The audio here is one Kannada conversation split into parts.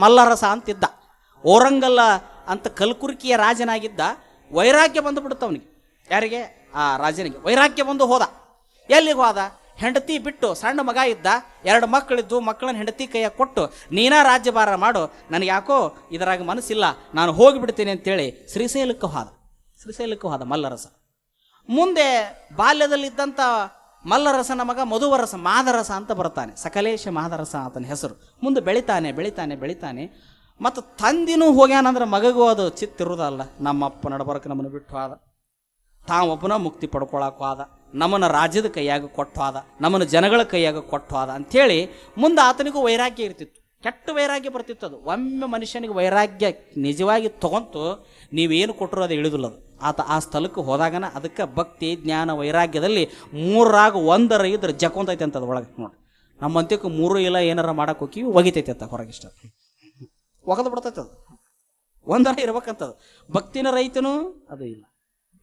ಮಲ್ಲರಸ ಅಂತಿದ್ದ. ಓರಂಗಲ್ಲ ಅಂತ ಕಲ್ಕುರ್ಕಿಯ ರಾಜನಾಗಿದ್ದ ವೈರಾಗ್ಯ ಬಂದು ಬಿಡುತ್ತವನಿಗೆ ಯಾರಿಗೆ? ಆ ರಾಜನಿಗೆ. ವೈರಾಗ್ಯ ಬಂದು ಹೋದ. ಎಲ್ಲಿಗೆ ಹೋದ? ಹೆಂಡತಿ ಬಿಟ್ಟು ಸಣ್ಣ ಮಗ ಇದ್ದ. ಎರಡು ಮಕ್ಕಳಿದ್ದು, ಮಕ್ಕಳನ್ನ ಹೆಂಡತಿ ಕೈಯ ಕೊಟ್ಟು ನೀನಾ ರಾಜ್ಯಭಾರ ಮಾಡು. ನನಗೆ ಯಾಕೋ ಇದರಾಗ ಮನಸ್ಸಿಲ್ಲ. ನಾನು ಹೋಗಿಬಿಡ್ತೀನಿ ಅಂತೇಳಿ ಶ್ರೀಶೈಲಕ್ಕೆ ಹೋದ. ಶ್ರೀಶೈಲಕ್ಕೆ ಹೋದ ಮಲ್ಲರಸ. ಮುಂದೆ ಬಾಲ್ಯದಲ್ಲಿದ್ದಂಥ ಮಲ್ಲರಸನ ಮಗ ಮಧುವರಸ, ಮಾದರಸ ಅಂತ ಬರ್ತಾನೆ ಸಕಲೇಶ ಮಾದರಸ ಆತನ ಹೆಸರು. ಮುಂದೆ ಬೆಳಿತಾನೆ ಬೆಳಿತಾನೆ ಬೆಳಿತಾನೆ. ಮತ್ತು ತಂದಿನೂ ಹೋಗ್ಯಾನಂದ್ರೆ ಮಗಗೂ ಅದು ಚಿತ್ತಿರುವುದಲ್ಲ ನಮ್ಮಪ್ಪ ನಡಬರ್ಕ ನಮ್ಮನ್ನು ಬಿಟ್ಟು ಹೋದ. ತಾವೊಬ್ಬನ ಮುಕ್ತಿ ಪಡ್ಕೊಳಕ್ಕೆ ಆದ ನಮ್ಮನ್ನು ರಾಜ್ಯದ ಕೈಯಾಗ ಕೊಟ್ಟು ಆದ ನಮ್ಮನ್ನು ಜನಗಳ ಕೈಯಾಗ ಕೊಟ್ಟು ಆದ ಅಂಥೇಳಿ ಮುಂದೆ ಆತನಿಗೂ ವೈರಾಗ್ಯ ಇರ್ತಿತ್ತು. ಕೆಟ್ಟ ವೈರಾಗ್ಯ ಬರ್ತಿತ್ತು ಅದು. ಒಮ್ಮೆ ಮನುಷ್ಯನಿಗೆ ವೈರಾಗ್ಯ ನಿಜವಾಗಿ ತೊಗೊಂತು ನೀವೇನು ಕೊಟ್ಟರು ಅದು ಇಳಿದಿಲ್ಲ ಅದು. ಆತ ಆ ಸ್ಥಳಕ್ಕೆ ಹೋದಾಗನ ಅದಕ್ಕೆ ಭಕ್ತಿ, ಜ್ಞಾನ, ವೈರಾಗ್ಯದಲ್ಲಿ ಮೂರಾಗ ಒಂದರ ಇದ್ರೆ ಜಕೊಂತೈತೆ ಅಂತ ಅದು ಒಳಗೆ ನೋಡಿ ನಮ್ಮ ಅಂತ್ಯಕ್ಕೆ ಮೂರು ಇಲ್ಲ ಏನಾರ ಮಾಡಕ್ಕೆ ಹೋಗಿವಿ ಒಗಿತೈತೆ ಅಂತ ಹೊರಗಿಷ್ಟ ಒಗದು ಬಿಡ್ತೈತೆ ಅದು. ಒಂದರ ಇರ್ಬೇಕಂತದು. ಭಕ್ತಿನ ರೈತನು ಅದು ಇಲ್ಲ.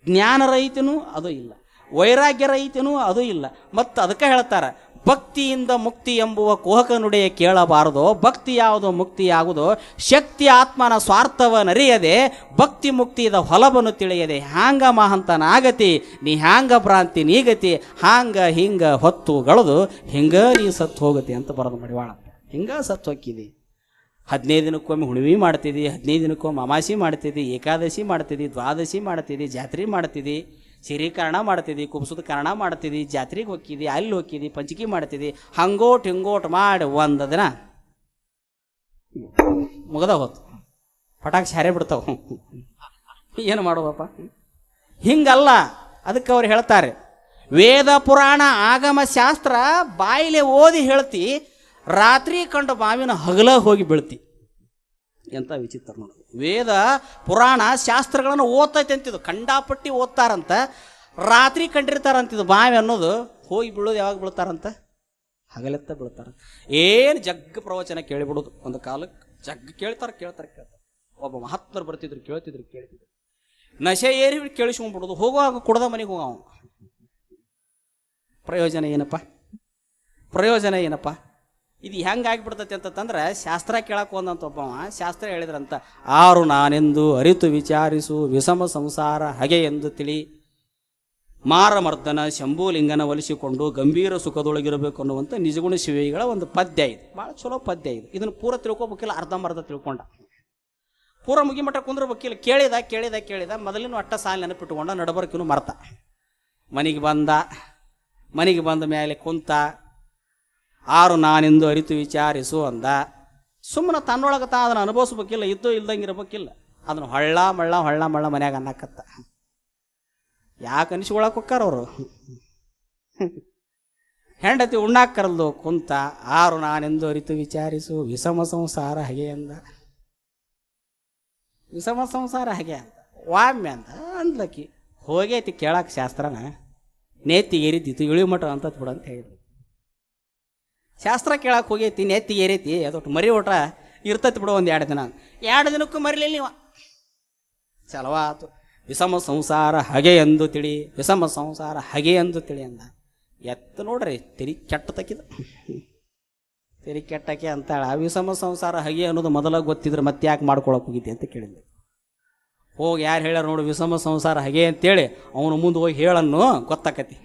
ಜ್ಞಾನ ರೈತನು ಅದು ಇಲ್ಲ. ವೈರಾಗ್ಯ ರೈತನು ಅದು ಇಲ್ಲ. ಮತ್ತು ಅದಕ್ಕೆ ಹೇಳ್ತಾರೆ ಭಕ್ತಿಯಿಂದ ಮುಕ್ತಿ ಎಂಬುವ ಕುಹಕ ನುಡಿಯ ಕೇಳಬಾರದು. ಭಕ್ತಿ ಯಾವುದು, ಮುಕ್ತಿ ಯಾವುದು? ಶಕ್ತಿ ಆತ್ಮನ ಸ್ವಾರ್ಥವ ನರಿಯದೆ, ಭಕ್ತಿ ಮುಕ್ತಿದ ಹೊಲವನ್ನು ತಿಳಿಯದೆ. ಹ್ಯಾಂಗ ಮಹಂತನಾಗತಿ? ನೀ ಹ್ಯಾಂಗ ಭ್ರಾಂತಿ ನೀಗತಿ? ಹಾಂಗ ಹಿಂಗ ಹೊತ್ತು ಗಳದು? ಹಿಂಗ ನೀ ಸತ್ತು ಹೋಗತಿ ಅಂತ ಬರೋದು ಮಡಿವಾಳ. ಹಿಂಗ ಸತ್ತು ಹೋಕ್ಕಿದಿ ಹದಿನೈದು ದಿನಕ್ಕೊಮ್ಮೆ ಹುಣ್ಣಿಮೆ ಮಾಡ್ತಿದ್ದಿ ಹದಿನೈದು ದಿನಕ್ಕೊಮ್ಮೆ ಅಮಾಸಿ ಮಾಡ್ತಿದ್ದಿ ಏಕಾದಶಿ ಮಾಡ್ತಿದ್ದಿ ದ್ವಾದಶಿ ಮಾಡ್ತಿದ್ದಿ ಜಾತ್ರೆ ಮಾಡ್ತಿದ್ದಿ ಸಿರೀಕರಣ ಮಾಡ್ತಿದ್ದಿ, ಕುಬ್ಸದ ಕರ್ಣ ಮಾಡ್ತಿದ್ದಿ, ಜಾತ್ರೆಗೆ ಹೋಗಿದ್ದಿ ಅಲ್ಲಿ ಹೋಗಿದ್ದಿ ಪಂಚಕಿ ಮಾಡ್ತಿದ್ದಿ, ಹಂಗೋಟ್ ಹಿಂಗೋಟ್ ಮಾಡಿ ಒಂದು ದಿನ ಮುಗದ ಹೋತು. ಪಟಾಕ್ಷಿ ಹರೇ ಬಿಡ್ತಾವ. ಏನು ಮಾಡುವಪ್ಪ? ಹಿಂಗಲ್ಲ ಅದಕ್ಕೆ ಅವ್ರು ಹೇಳ್ತಾರೆ, ವೇದ ಪುರಾಣ ಆಗಮ ಶಾಸ್ತ್ರ ಬಾಯಿಲೆ ಓದಿ ಹೇಳ್ತಿ, ರಾತ್ರಿ ಕಂಡು ಬಾವಿನ ಹಗಲ ಹೋಗಿ ಬೀಳ್ತಿ. ಎಂತ ವಿಚಿತ್ರ ನೋಡು. ವೇದ, ಪುರಾಣ, ಶಾಸ್ತ್ರಗಳನ್ನು ಓದ್ತೈತೆ ಅಂತಿದ್ದು. ಕಂಡಾಪಟ್ಟಿ ಓದ್ತಾರಂತ. ರಾತ್ರಿ ಕಂಡಿರ್ತಾರಂತಿದ್ದು ಬಾವಿ ಅನ್ನೋದು. ಹೋಗಿ ಬೀಳೋದು ಯಾವಾಗ ಬೀಳ್ತಾರಂತ? ಹಗಲೆತ್ತ ಬೀಳ್ತಾರ ಏನು ಜಗ್ಗ ಪ್ರವಚನ ಕೇಳಿಬಿಡೋದು ಒಂದು ಕಾಲಕ್ಕೆ ಜಗ್ಗ ಕೇಳ್ತಾರೆ ಕೇಳ್ತಾರೆ ಕೇಳ್ತಾರೆ. ಒಬ್ಬ ಮಹಾತ್ಮರು ಬರ್ತಿದ್ರು, ಕೇಳ್ತಿದ್ರು ಕೇಳ್ತಿದ್ರು. ನಶೆ ಏರಿ ಕೇಳಿಸ್ಕೊಂಡ್ಬಿಡೋದು. ಹೋಗುವಾಗ ಕುಡ್ದ ಮನೆಗೆ ಹೋಗ ಪ್ರಯೋಜನ ಏನಪ್ಪ? ಪ್ರಯೋಜನ ಏನಪ್ಪ? ಇದು ಹೆಂಗೆ ಆಗಿಬಿಡ್ತೈತಿ ಅಂತಂದ್ರೆ ಶಾಸ್ತ್ರ ಕೇಳಕ್ಕೆ ಒಂದಂತ ಒಬ್ಬವ ಶಾಸ್ತ್ರ ಹೇಳಿದ್ರಂತ, ಆರು ನಾನೆಂದು ಅರಿತು ವಿಚಾರಿಸು ವಿಷಮ ಸಂಸಾರ ಹಗೆ ಎಂದು ತಿಳಿ. ಮಾರಮರ್ದನ ಶಂಭುಲಿಂಗನ ಒಲಿಸಿಕೊಂಡು ಗಂಭೀರ ಸುಖದೊಳಗಿರಬೇಕು ಅನ್ನುವಂಥ ನಿಜಗುಣ ಶಿವಿಗಳ ಒಂದು ಪದ್ಯ ಇದು. ಭಾಳ ಚಲೋ ಪದ್ಯ ಇದು. ಇದನ್ನು ಪೂರ ತಿಳ್ಕೊಬೇಕಿಲ್ಲ ಅರ್ಧಂಬರ್ಧ ತಿಳ್ಕೊಂಡ. ಪೂರ ಮುಗಿಮಠ ಕುಂದ್ರಬೇಕಿಲ್ಲ. ಕೇಳಿದ ಕೇಳಿದ ಕೇಳಿದ, ಮೊದಲಿನ ಅಟ್ಟ ಸಾಲ ನೆನಪಿಟ್ಟುಕೊಂಡ ನಡಬರ್ಕಿನೂ ಮರ್ತ. ಮನೆಗೆ ಬಂದ ಮನೆಗೆ ಬಂದ ಮೇಲೆ ಕುಂತ ಆರು ನಾನೆಂದು ಅರಿತು ವಿಚಾರಿಸು ಅಂದ. ಸುಮ್ಮನೆ ತನ್ನೊಳಗೆ ತಾ ಅದನ್ನು ಅನುಭವಿಸ್ಬೇಕಿಲ್ಲ, ಇದ್ದು ಇಲ್ದಂಗೆ ಇರ್ಬೇಕಿಲ್ಲ. ಅದನ್ನು ಹೊಳ್ಳ ಮಳ್ಳ ಹೊಳ್ಳ ಮಳ್ಳ ಮನ್ಯಾಗ ಅನ್ನಕತ್ತ. ಯಾಕೆ ಅನಿಸ್ಕೊಳಕ್ಕೆ ಹೊಕ್ಕಾರ ಅವರು? ಹೆಂಡತಿ ಉಣ್ಣಾಕ ಕರಲ್ದು ಕುಂತ, ಆರು ನಾನೆಂದು ಅರಿತು ವಿಚಾರಿಸು, ವಿಷಮ ಸಂಸಾರ ಹಾಗೆ ಅಂದ. ವಿಷಮ ಸಂಸಾರ ಹಾಗೆ ಅಂದ. ವಾಮ್ಯ ಅಂತ ಅಂದ್ಲಕ್ಕಿ ಹೋಗೈತಿ ಕೇಳಕ್ಕೆ ಶಾಸ್ತ್ರನ. ನೇತಿಗೆ ಏರಿದ್ದಿತ್ತು, ಇಳಿಮಠ ಅಂತ ಬಿಡು ಅಂತ ಹೇಳಿದ್ರು ಶಾಸ್ತ್ರ ಕೇಳಕ್ಕೆ ಹೋಗೈತಿ, ನೆತ್ತಿ ಏರೈತಿ, ಅದೊಟ್ಟು ಮರಿ ಊಟ ಇರ್ತೈತಿ ಬಿಡು ಒಂದು ಎರಡು ದಿನ. ಎರಡು ದಿನಕ್ಕೂ ಮರಿಲಿಲ್ಲ ನೀವು. ಚಲವಾತು. ವಿಷಮ ಸಂಸಾರ ಹಗೆ ಎಂದು ತಿಳಿ, ವಿಷಮ ಸಂಸಾರ ಹಗೆ ಎಂದು ತಿಳಿ ಅಂದ. ಎತ್ತ ನೋಡ್ರಿ, ತೆರಿ ಕೆಟ್ಟ ತಕ್ಕಿದ ತೆರಿ ಕೆಟ್ಟಕ್ಕೆ ಅಂತಾಳ, ವಿಷಮ ಸಂಸಾರ ಹಗೆ ಅನ್ನೋದು ಮೊದಲ ಗೊತ್ತಿದ್ರೆ ಮತ್ತೆ ಯಾಕೆ ಮಾಡ್ಕೊಳಕ್ಕೆ ಹೋಗಿದ್ದೆ ಅಂತ ಕೇಳಿದ್ದೆ. ಹೋಗಿ ಯಾರು ಹೇಳ್ಯಾರ ನೋಡು, ವಿಷಮ ಸಂಸಾರ ಹಗೆ ಅಂತೇಳಿ, ಅವನು ಮುಂದೆ ಹೋಗಿ ಹೇಳನ್ನು ಗೊತ್ತಾಕತಿ.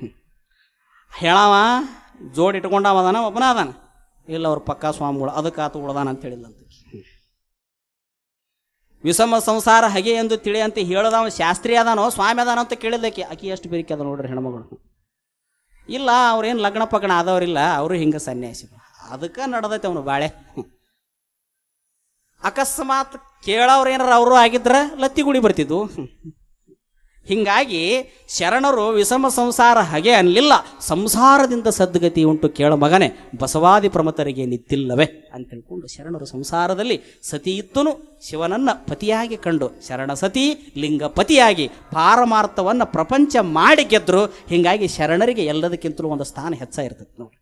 ಹೇಳವ? ಜೋಡಿ ಇಟ್ಕೊಂಡವ ಅದಾನ ಒಬ್ಬನ ಅದಾನ ಇಲ್ಲ, ಅವ್ರ ಪಕ್ಕ ಸ್ವಾಮಿಗಳು ಅದಕ್ಕೆ ಆತು ಉಳ್ದಾನ ಅಂತ ಹೇಳಿಲ್ಲ ಅಂತ. ವಿಷಮ ಸಂಸಾರ ಹಗೆ ಎಂದು ತಿಳಿ ಅಂತ ಹೇಳದವ ಶಾಸ್ತ್ರಿ ಅದಾನೋ, ಸ್ವಾಮಿ ಅದಾನೋ ಅಂತ ಕೇಳಿದ್ದಕ್ಕೆ ಅಕ್ಕಿ ಎಷ್ಟು ಬೇರಿಕೆ ಅದ ನೋಡ್ರಿ ಹೆಣ್ಮಗಳು. ಇಲ್ಲ, ಅವ್ರೇನು ಲಗ್ನ ಪಗ್ನ ಆದವ್ರಿಲ್ಲ, ಅವರು ಹಿಂಗೆ ಸನ್ಯಾಸಿ ಅದಕ್ಕೆ ನಡೆದೈತೆ ಅವನು ಬಾಳೆ. ಅಕಸ್ಮಾತ್ ಕೇಳೋರು ಏನಾರ ಅವರು ಆಗಿದ್ರ ಲತ್ತಿಗುಡಿ ಬರ್ತಿದ್ವು. ಹಿಂಗಾಗಿ ಶರಣರು ವಿಷಮ ಸಂಸಾರ ಹಾಗೆ ಅನ್ನಲಿಲ್ಲ. ಸಂಸಾರದಿಂದ ಸದ್ಗತಿ ಉಂಟು ಕೇಳ ಮಗನೇ, ಬಸವಾದಿ ಪ್ರಮತರಿಗೆ ನಿತ್ತಿಲ್ಲವೇ ಅಂತ ಹೇಳ್ಕೊಂಡು ಶರಣರು ಸಂಸಾರದಲ್ಲಿ ಸತಿ ಇತ್ತುನು ಶಿವನನ್ನ ಪತಿಯಾಗಿ ಕಂಡು ಶರಣ ಸತಿ, ಲಿಂಗ ಪತಿಯಾಗಿ ಪಾರಮಾರ್ಥವನ್ನು ಪ್ರಪಂಚ ಮಾಡಿ ಗೆದ್ರು. ಹೀಗಾಗಿ ಶರಣರಿಗೆ ಎಲ್ಲದಕ್ಕಿಂತಲೂ ಒಂದು ಸ್ಥಾನ ಹೆಚ್ಚ ಇರ್ತದೆ ನೋಡಿ.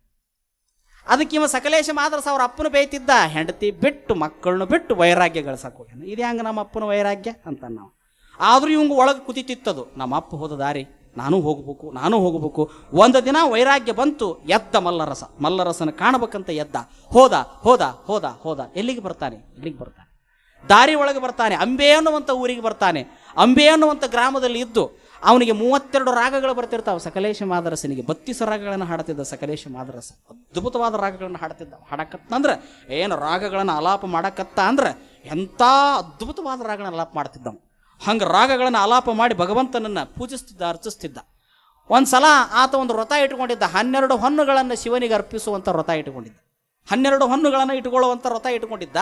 ಅದಕ್ಕೆ ಇವ ಸಕಲೇಶ ಮಾದ್ರಸ ಅವ್ರ ಅಪ್ಪನ ಬೇಯ್ತಿದ್ದ, ಹೆಂಡತಿ ಬಿಟ್ಟು ಮಕ್ಕಳನ್ನು ಬಿಟ್ಟು ವೈರಾಗ್ಯ ಗಳಿಸಕ್ಕೆ ಹೋಗ್ಯಾನ. ಇದು ಹೆಂಗೆ ನಮ್ಮ ಅಪ್ಪನ ವೈರಾಗ್ಯ ಅಂತ ನಾವು. ಆದ್ರೂ ಇವಂಗೆ ಒಳಗೆ ಕುದಿತಿತ್ತದು. ನಮ್ಮ ಅಪ್ಪ ಹೋದ ದಾರಿ, ನಾನು ಹೋಗ್ಬೇಕು ನಾನು ಹೋಗ್ಬೇಕು. ಒಂದು ದಿನ ವೈರಾಗ್ಯ ಬಂತು, ಎದ್ದ ಮಲ್ಲರಸ. ಮಲ್ಲರಸನ ಕಾಣಬೇಕಂತ ಎದ್ದ. ಹೋದ ಹೋದ ಹೋದ ಹೋದ. ಎಲ್ಲಿಗೆ ಬರ್ತಾನೆ? ಎಲ್ಲಿಗೆ ಬರ್ತಾನೆ. ದಾರಿ ಒಳಗೆ ಬರ್ತಾನೆ. ಅಂಬೆ ಅನ್ನುವಂಥ ಊರಿಗೆ ಬರ್ತಾನೆ. ಅಂಬೆ ಅನ್ನುವಂಥ ಗ್ರಾಮದಲ್ಲಿ ಇದ್ದು, ಅವನಿಗೆ ಮೂವತ್ತೆರಡು ರಾಗಗಳು ಬರ್ತಿರ್ತಾವೆ. ಸಕಲೇಶ ಮಾದರಸನಿಗೆ ಬತ್ತಿಸ ರಾಗಗಳನ್ನು ಹಾಡ್ತಿದ್ದ ಸಕಲೇಶ ಮಾದರಸ. ಅದ್ಭುತವಾದ ರಾಗಗಳನ್ನು ಹಾಡ್ತಿದ್ದ. ಹಾಡಕತ್ತಂದ್ರೆ ಏನು ರಾಗಗಳನ್ನು ಅಲಾಪ ಮಾಡಕತ್ತ ಅಂದ್ರೆ, ಎಂಥ ಅದ್ಭುತವಾದ ರಾಗಗಳನ್ನು ಅಲಾಪ ಮಾಡ್ತಿದ್ದವ ಹಂಗೆ ರಾಗಗಳನ್ನು ಆಲಾಪ ಮಾಡಿ ಭಗವಂತನನ್ನು ಪೂಜಿಸ್ತಿದ್ದ, ಅರ್ಚಿಸ್ತಿದ್ದ. ಒಂದು ಸಲ ಆತ ಒಂದು ವ್ರತ ಇಟ್ಕೊಂಡಿದ್ದ ಹನ್ನೆರಡು ಹೊನ್ನುಗಳನ್ನು ಶಿವನಿಗೆ ಅರ್ಪಿಸುವಂಥ ವ್ರತ ಇಟ್ಕೊಂಡಿದ್ದ ಹನ್ನೆರಡು ಹೊನ್ನುಗಳನ್ನು ಇಟ್ಕೊಳ್ಳುವಂಥ ವ್ರತ ಇಟ್ಕೊಂಡಿದ್ದ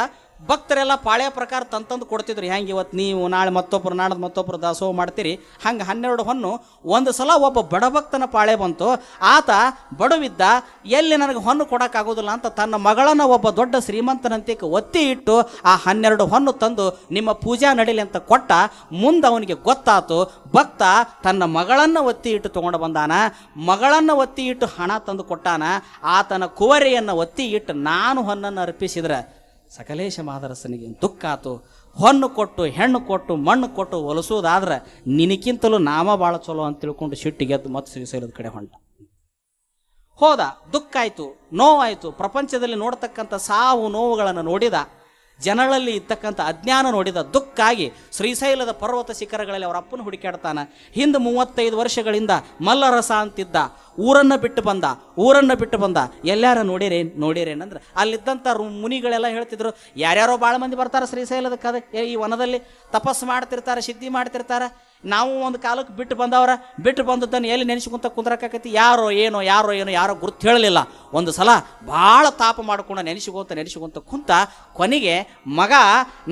ಭಕ್ತರೆಲ್ಲ ಪಾಳ್ಯ ಪ್ರಕಾರ ತಂತಂದು ಕೊಡ್ತಿದ್ರು. ಹೆಂಗೆ ಇವತ್ತು ನೀವು, ನಾಳೆ ಮತ್ತೊಬ್ಬರು ನಾಡ್ದು ಮತ್ತೊಬ್ಬರು ದಾಸೋಹ ಮಾಡ್ತೀರಿ? ಹಂಗೆ ಹನ್ನೆರಡು ಹೊನ್ನು ಒಂದು ಸಲ ಒಬ್ಬ ಬಡಭಕ್ತನ ಪಾಳೆ ಬಂತು. ಆತ ಬಡವಿದ್ದ, ಎಲ್ಲಿ ನನಗೆ ಹೊನ್ನು ಕೊಡೋಕ್ಕಾಗೋದಿಲ್ಲ ಅಂತ ತನ್ನ ಮಗಳನ್ನ ಒಬ್ಬ ದೊಡ್ಡ ಶ್ರೀಮಂತನಂತೆ ಒತ್ತಿ ಇಟ್ಟು ಆ ಹನ್ನೆರಡು ಹೊನ್ನು ತಂದು ನಿಮ್ಮ ಪೂಜಾ ನಡೀಲಿ ಅಂತ ಕೊಟ್ಟ. ಮುಂದೆ ಅವನಿಗೆ ಗೊತ್ತಾತು, ಭಕ್ತ ತನ್ನ ಮಗಳನ್ನು ಒತ್ತಿ ಇಟ್ಟು ತೊಗೊಂಡು ಬಂದಾನ. ಮಗಳನ್ನು ಒತ್ತಿ ಇಟ್ಟು ಹಣ ತಂದು ಕೊಟ್ಟಾನ. ಆತನ ಕುವರೆಯನ್ನು ಒತ್ತಿ ಇಟ್ಟು ನಾನು ಹೊನ್ನನ್ನು ಅರ್ಪಿಸಿದ್ರೆ ಸಕಲೇಶ ಮಾದರಸನಿಗೆ ದುಃಖ ಆತು. ಹೊನ್ನು ಕೊಟ್ಟು, ಹೆಣ್ಣು ಕೊಟ್ಟು, ಮಣ್ಣು ಕೊಟ್ಟು ಒಲಿಸೋದಾದ್ರೆ ನಿನಗಿಂತಲೂ ನಾಮ ಭಾಳ ಚಲೋ ಅಂತ ತಿಳ್ಕೊಂಡು ಸಿಟ್ಟಿಗೆದ್ದು ಮತ್ತೆ ಶ್ರೀಶೈಲದ ಕಡೆ ಹೊಂಟ. ಹೋದ, ದುಃಖ ಆಯಿತು, ನೋವಾಯಿತು. ಪ್ರಪಂಚದಲ್ಲಿ ನೋಡ್ತಕ್ಕಂಥ ಸಾವು ನೋವುಗಳನ್ನು ನೋಡಿದ. ಜನಗಳಲ್ಲಿ ಇರ್ತಕ್ಕಂಥ ಅಜ್ಞಾನ ನೋಡಿದ ದುಃಖಾಗಿ ಶ್ರೀಶೈಲದ ಪರ್ವತ ಶಿಖರಗಳಲ್ಲಿ ಅವರ ಅಪ್ಪನ ಹುಡುಕಾಡ್ತಾನೆ ಹಿಂದೆ ಮೂವತ್ತೈದು ವರ್ಷಗಳಿಂದ ಮಲ್ಲರಸ ಅಂತಿದ್ದ. ಊರನ್ನು ಬಿಟ್ಟು ಬಂದ, ಊರನ್ನು ಬಿಟ್ಟು ಬಂದ. ಎಲ್ಲಾರ ನೋಡಿರೇನು ನೋಡಿರೇನಂದ್ರೆ ಅಲ್ಲಿದ್ದಂಥ ಮುನಿಗಳೆಲ್ಲ ಹೇಳ್ತಿದ್ರು, ಯಾರ್ಯಾರೋ ಭಾಳ ಮಂದಿ ಬರ್ತಾರೆ ಶ್ರೀಶೈಲದ ಕದ ಈ ವನದಲ್ಲಿ ತಪಸ್ಸು ಮಾಡ್ತಿರ್ತಾರೆ, ಸಿದ್ಧಿ ಮಾಡ್ತಿರ್ತಾರೆ. ನಾವು ಒಂದು ಕಾಲಕ್ಕೆ ಬಿಟ್ಟು ಬಂದವರ, ಬಿಟ್ಟು ಬಂದದ್ದನ್ನು ಎಲ್ಲಿ ನೆನೆಸ್ಕೊಂತ ಕುಂದ್ರಕ್ಕಾಕತಿ ಯಾರೋ ಏನೋ ಯಾರೋ ಏನೋ, ಯಾರೋ ಗುರುತು ಹೇಳಲಿಲ್ಲ. ಒಂದು ಸಲ ಭಾಳ ತಾಪ ಮಾಡ್ಕೊಂಡು ನೆನೆಸ್ಕೊಂತ ನೆನೆಸ್ಕೊಂತ ಕುಂತ ಕೊನೆಗೆ ಮಗ,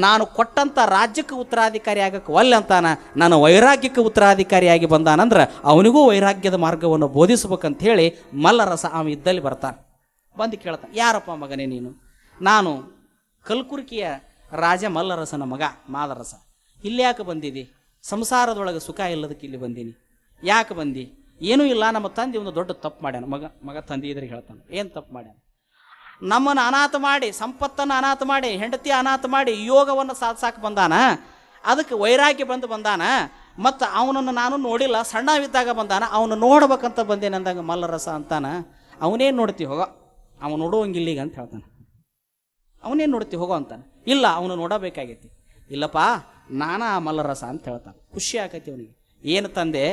ನಾನು ಕೊಟ್ಟಂಥ ರಾಜ್ಯಕ್ಕೆ ಉತ್ತರಾಧಿಕಾರಿ ಆಗಕ್ಕೆ ಒಲ್ಲೆ ಅಂತಾನ ನಾನು ವೈರಾಗ್ಯಕ್ಕೆ ಉತ್ತರಾಧಿಕಾರಿಯಾಗಿ ಬಂದಾನಂದ್ರೆ ಅವನಿಗೂ ವೈರಾಗ್ಯದ ಮಾರ್ಗವನ್ನು ಬೋಧಿಸ್ಬೇಕಂತ ಹೇಳಿ ಮಲ್ಲರಸ ಅವ ಇದ್ದಲ್ಲಿ ಬರ್ತಾನೆ. ಬಂದು ಕೇಳ್ತಾನೆ, ಯಾರಪ್ಪ ಮಗನೇ ನೀನು? ನಾನು ಕಲ್ಕುರ್ಕಿಯ ರಾಜ ಮಲ್ಲರಸನ ಮಗ, ಮಾದರಸ. ಇಲ್ಲಿ ಯಾಕೆ ಬಂದಿದಿ? ಸಂಸಾರದೊಳಗೆ ಸುಖ ಇಲ್ಲದಕ್ಕೆ ಇಲ್ಲಿ ಬಂದೀನಿ. ಯಾಕೆ ಬಂದಿ? ಏನೂ ಇಲ್ಲ, ನಮ್ಮ ತಂದೆ ಒಂದು ದೊಡ್ಡ ತಪ್ಪು ಮಾಡ್ಯಾನ. ಮಗ ಮಗ ತಂದೆ ಇದ್ರಿಗೆ ಹೇಳ್ತಾನೆ, ಏನು ತಪ್ಪು ಮಾಡ್ಯಾನ? ನಮ್ಮನ್ನು ಅನಾಥ ಮಾಡಿ, ಸಂಪತ್ತನ್ನು ಅನಾಥ ಮಾಡಿ, ಹೆಂಡತಿ ಅನಾಥ ಮಾಡಿ ಯೋಗವನ್ನು ಸಾಧಿಸಾಕ ಬಂದಾನ? ಅದಕ್ಕೆ ವೈರಾಗ್ಯ ಬಂದು ಬಂದಾನ? ಮತ್ತು ಅವನನ್ನು ನಾನು ನೋಡಿಲ್ಲ, ಸಣ್ಣವಿದ್ದಾಗ ಬಂದಾನ? ಅವನು ನೋಡ್ಬೇಕಂತ ಬಂದೇನೆ ಅಂದಾಗ ಮಲ್ಲರಸ ಅಂತಾನ? ಅವನೇನು ನೋಡ್ತಿ ಹೋಗೋ? ಅವನು ನೋಡುವಂಗಿಲ್ಲ ಈಗ ಅಂತ ಹೇಳ್ತಾನೆ. ಅವನೇನು ನೋಡ್ತಿ ಹೋಗೋ ಅಂತಾನೆ? ಇಲ್ಲ, ಅವನು ನೋಡಬೇಕಾಗೈತಿ. ಇಲ್ಲಪ್ಪ ನಾನಾ ಮಲ್ಲರಸ ಅಂತ ಹೇಳ್ತಾನೆ. ಖುಷಿ ಆಕೈತಿ ಅವನಿಗೆ. ಏನು ತಂದೆ,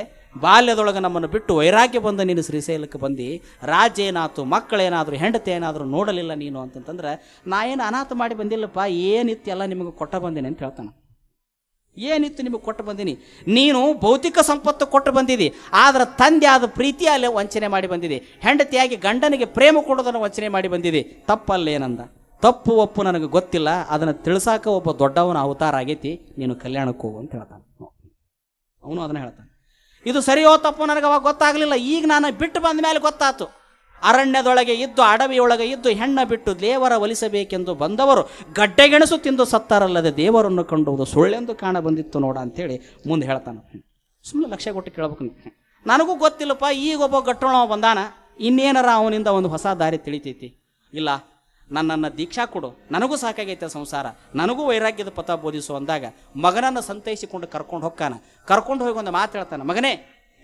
ಬಾಲ್ಯದೊಳಗೆ ನಮ್ಮನ್ನು ಬಿಟ್ಟು ವೈರಾಗ್ಯ ಬಂದ ನೀನು ಶ್ರೀಶೈಲಕ್ಕೆ ಬಂದು ರಾಜ ಏನಾಯ್ತು ಮಕ್ಕಳೇನಾದರೂ ಹೆಂಡತಿ ಏನಾದರೂ ನೋಡಲಿಲ್ಲ ನೀನು ಅಂತಂತಂದ್ರೆ, ನಾ ಏನು ಅನಾಥ ಮಾಡಿ ಬಂದಿಲ್ಲಪ್ಪ, ಏನಿತ್ತು ಎಲ್ಲ ನಿಮಗೆ ಕೊಟ್ಟ ಬಂದೀನಿ ಅಂತ ಹೇಳ್ತಾನೆ. ಏನಿತ್ತು ನಿಮಗೆ ಕೊಟ್ಟು ಬಂದೀನಿ? ನೀನು ಭೌತಿಕ ಸಂಪತ್ತು ಕೊಟ್ಟು ಬಂದಿದ್ದಿ ಆದರೆ ತಂದೆ ಆದ ಪ್ರೀತಿಯಲ್ಲೇ ವಂಚನೆ ಮಾಡಿ ಬಂದಿದೆ, ಹೆಂಡತಿಯಾಗಿ ಗಂಡನಿಗೆ ಪ್ರೇಮ ಕೊಡೋದನ್ನು ವಂಚನೆ ಮಾಡಿ ಬಂದಿದೆ, ತಪ್ಪಲ್ಲೇನಂದ? ತಪ್ಪು ಒಪ್ಪು ನನಗೆ ಗೊತ್ತಿಲ್ಲ, ಅದನ್ನು ತಿಳಿಸಾಕ ಒಬ್ಬ ದೊಡ್ಡವನ ಅವತಾರ ಆಗೈತಿ, ನೀನು ಕಲ್ಯಾಣಕ್ಕೆ ಹೋಗು ಅಂತ ಹೇಳ್ತಾನೆ. ಅವನು ಅದನ್ನ ಹೇಳ್ತಾನೆ. ಇದು ಸರಿಯೋ ತಪ್ಪು ನನಗೆ ಅವಾಗ ಗೊತ್ತಾಗಲಿಲ್ಲ, ಈಗ ನಾನು ಬಿಟ್ಟು ಬಂದ ಮೇಲೆ ಗೊತ್ತಾತು. ಅರಣ್ಯದೊಳಗೆ ಇದ್ದು, ಅಡವಿಯೊಳಗೆ ಇದ್ದು, ಹೆಣ್ಣ ಬಿಟ್ಟು ದೇವರ ಒಲಿಸಬೇಕೆಂದು ಬಂದವರು, ಗಡ್ಡೆಗೆಣಸು ತಿಂದು ಸತ್ತಾರಲ್ಲದೆ ದೇವರನ್ನು ಕಂಡುವುದು ಸುಳ್ಳೆಂದು ಕಾಣ ಬಂದಿತ್ತು ನೋಡ ಅಂತೇಳಿ ಮುಂದೆ ಹೇಳ್ತಾನೆ. ಸುಮ್ಮನೆ ಲಕ್ಷ್ಯ ಕೊಟ್ಟು ಕೇಳಬೇಕು ನನಗೂ ಗೊತ್ತಿಲ್ಲಪ್ಪ, ಈಗ ಒಬ್ಬ ಗಟ್ಟೋಣ ಬಂದಾನ, ಇನ್ನೇನಾರ ಅವನಿಂದ ಒಂದು ಹೊಸ ದಾರಿ ತಿಳಿತೈತಿ? ಇಲ್ಲ. ನನ್ನನ್ನು ದೀಕ್ಷಾ ಕೊಡು. ನನಗೂ ಸಾಕಾಗೈತೆ ಸಂಸಾರ. ನನಗೂ ವೈರಾಗ್ಯದ ಪಥ ಬೋಧಿಸು ಅಂದಾಗ ಮಗನನ್ನು ಸಂತೈಸಿಕೊಂಡು ಕರ್ಕೊಂಡು ಹೋಗ್ತಾನೆ. ಕರ್ಕೊಂಡು ಹೋಗಿ ಒಂದು ಮಾತು ಹೇಳ್ತಾನೆ, ಮಗನೇ,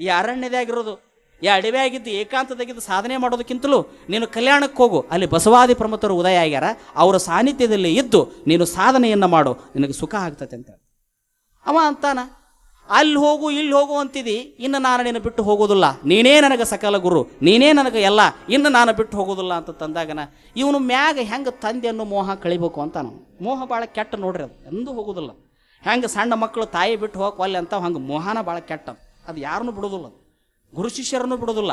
ಈ ಅರಣ್ಯದಾಗಿರೋದು ಈ ಅಡವಿಯಾಗಿದ್ದು ಏಕಾಂತದಾಗಿದ್ದು ಸಾಧನೆ ಮಾಡೋದಕ್ಕಿಂತಲೂ ನೀನು ಕಲ್ಯಾಣಕ್ಕೆ ಹೋಗು. ಅಲ್ಲಿ ಬಸವಾದಿ ಪ್ರಮುಖರು ಉದಯ ಆಗ್ಯಾರ. ಅವರ ಸಾನ್ನಿಧ್ಯದಲ್ಲಿ ಇದ್ದು ನೀನು ಸಾಧನೆಯನ್ನು ಮಾಡು. ನಿನಗೆ ಸುಖ ಆಗ್ತದೆ ಅಂತ. ಅವ ಅಂತಾನ ಅಲ್ಲಿ ಹೋಗು, ಇಲ್ಲಿ ಹೋಗು ಅಂತಿದಿ, ಇನ್ನು ನಾನು ನಿನ್ನ ಬಿಟ್ಟು ಹೋಗೋದಿಲ್ಲ. ನೀನೇ ನನಗೆ ಸಕಲ ಗುರು, ನೀನೇ ನನಗೆ ಎಲ್ಲ, ಇನ್ನು ನಾನು ಬಿಟ್ಟು ಹೋಗೋದಿಲ್ಲ ಅಂತ ತಂದಾಗನ ಇವನು ಮ್ಯಾಗ ಹೆಂಗೆ ತಂದೆ ಅನ್ನೋ ಮೋಹ ಕಳಿಬೇಕು ಅಂತ ನಾವು ಮೋಹ ಭಾಳ ಕೆಟ್ಟ ನೋಡ್ರಿ ಅದು, ಎಂದೂ ಹೋಗೋದಿಲ್ಲ. ಹೆಂಗೆ ಸಣ್ಣ ಮಕ್ಕಳು ತಾಯಿ ಬಿಟ್ಟು ಹೋಗಕ್ಕೆ ಒಲ್ಲೆ ಅಂತ ಹಂಗೆ ಮೋಹನ ಭಾಳ ಕೆಟ್ಟ. ಅದು ಯಾರನ್ನು ಬಿಡೋದಿಲ್ಲ. ಗುರು ಶಿಷ್ಯರನ್ನು ಬಿಡೋದಿಲ್ಲ.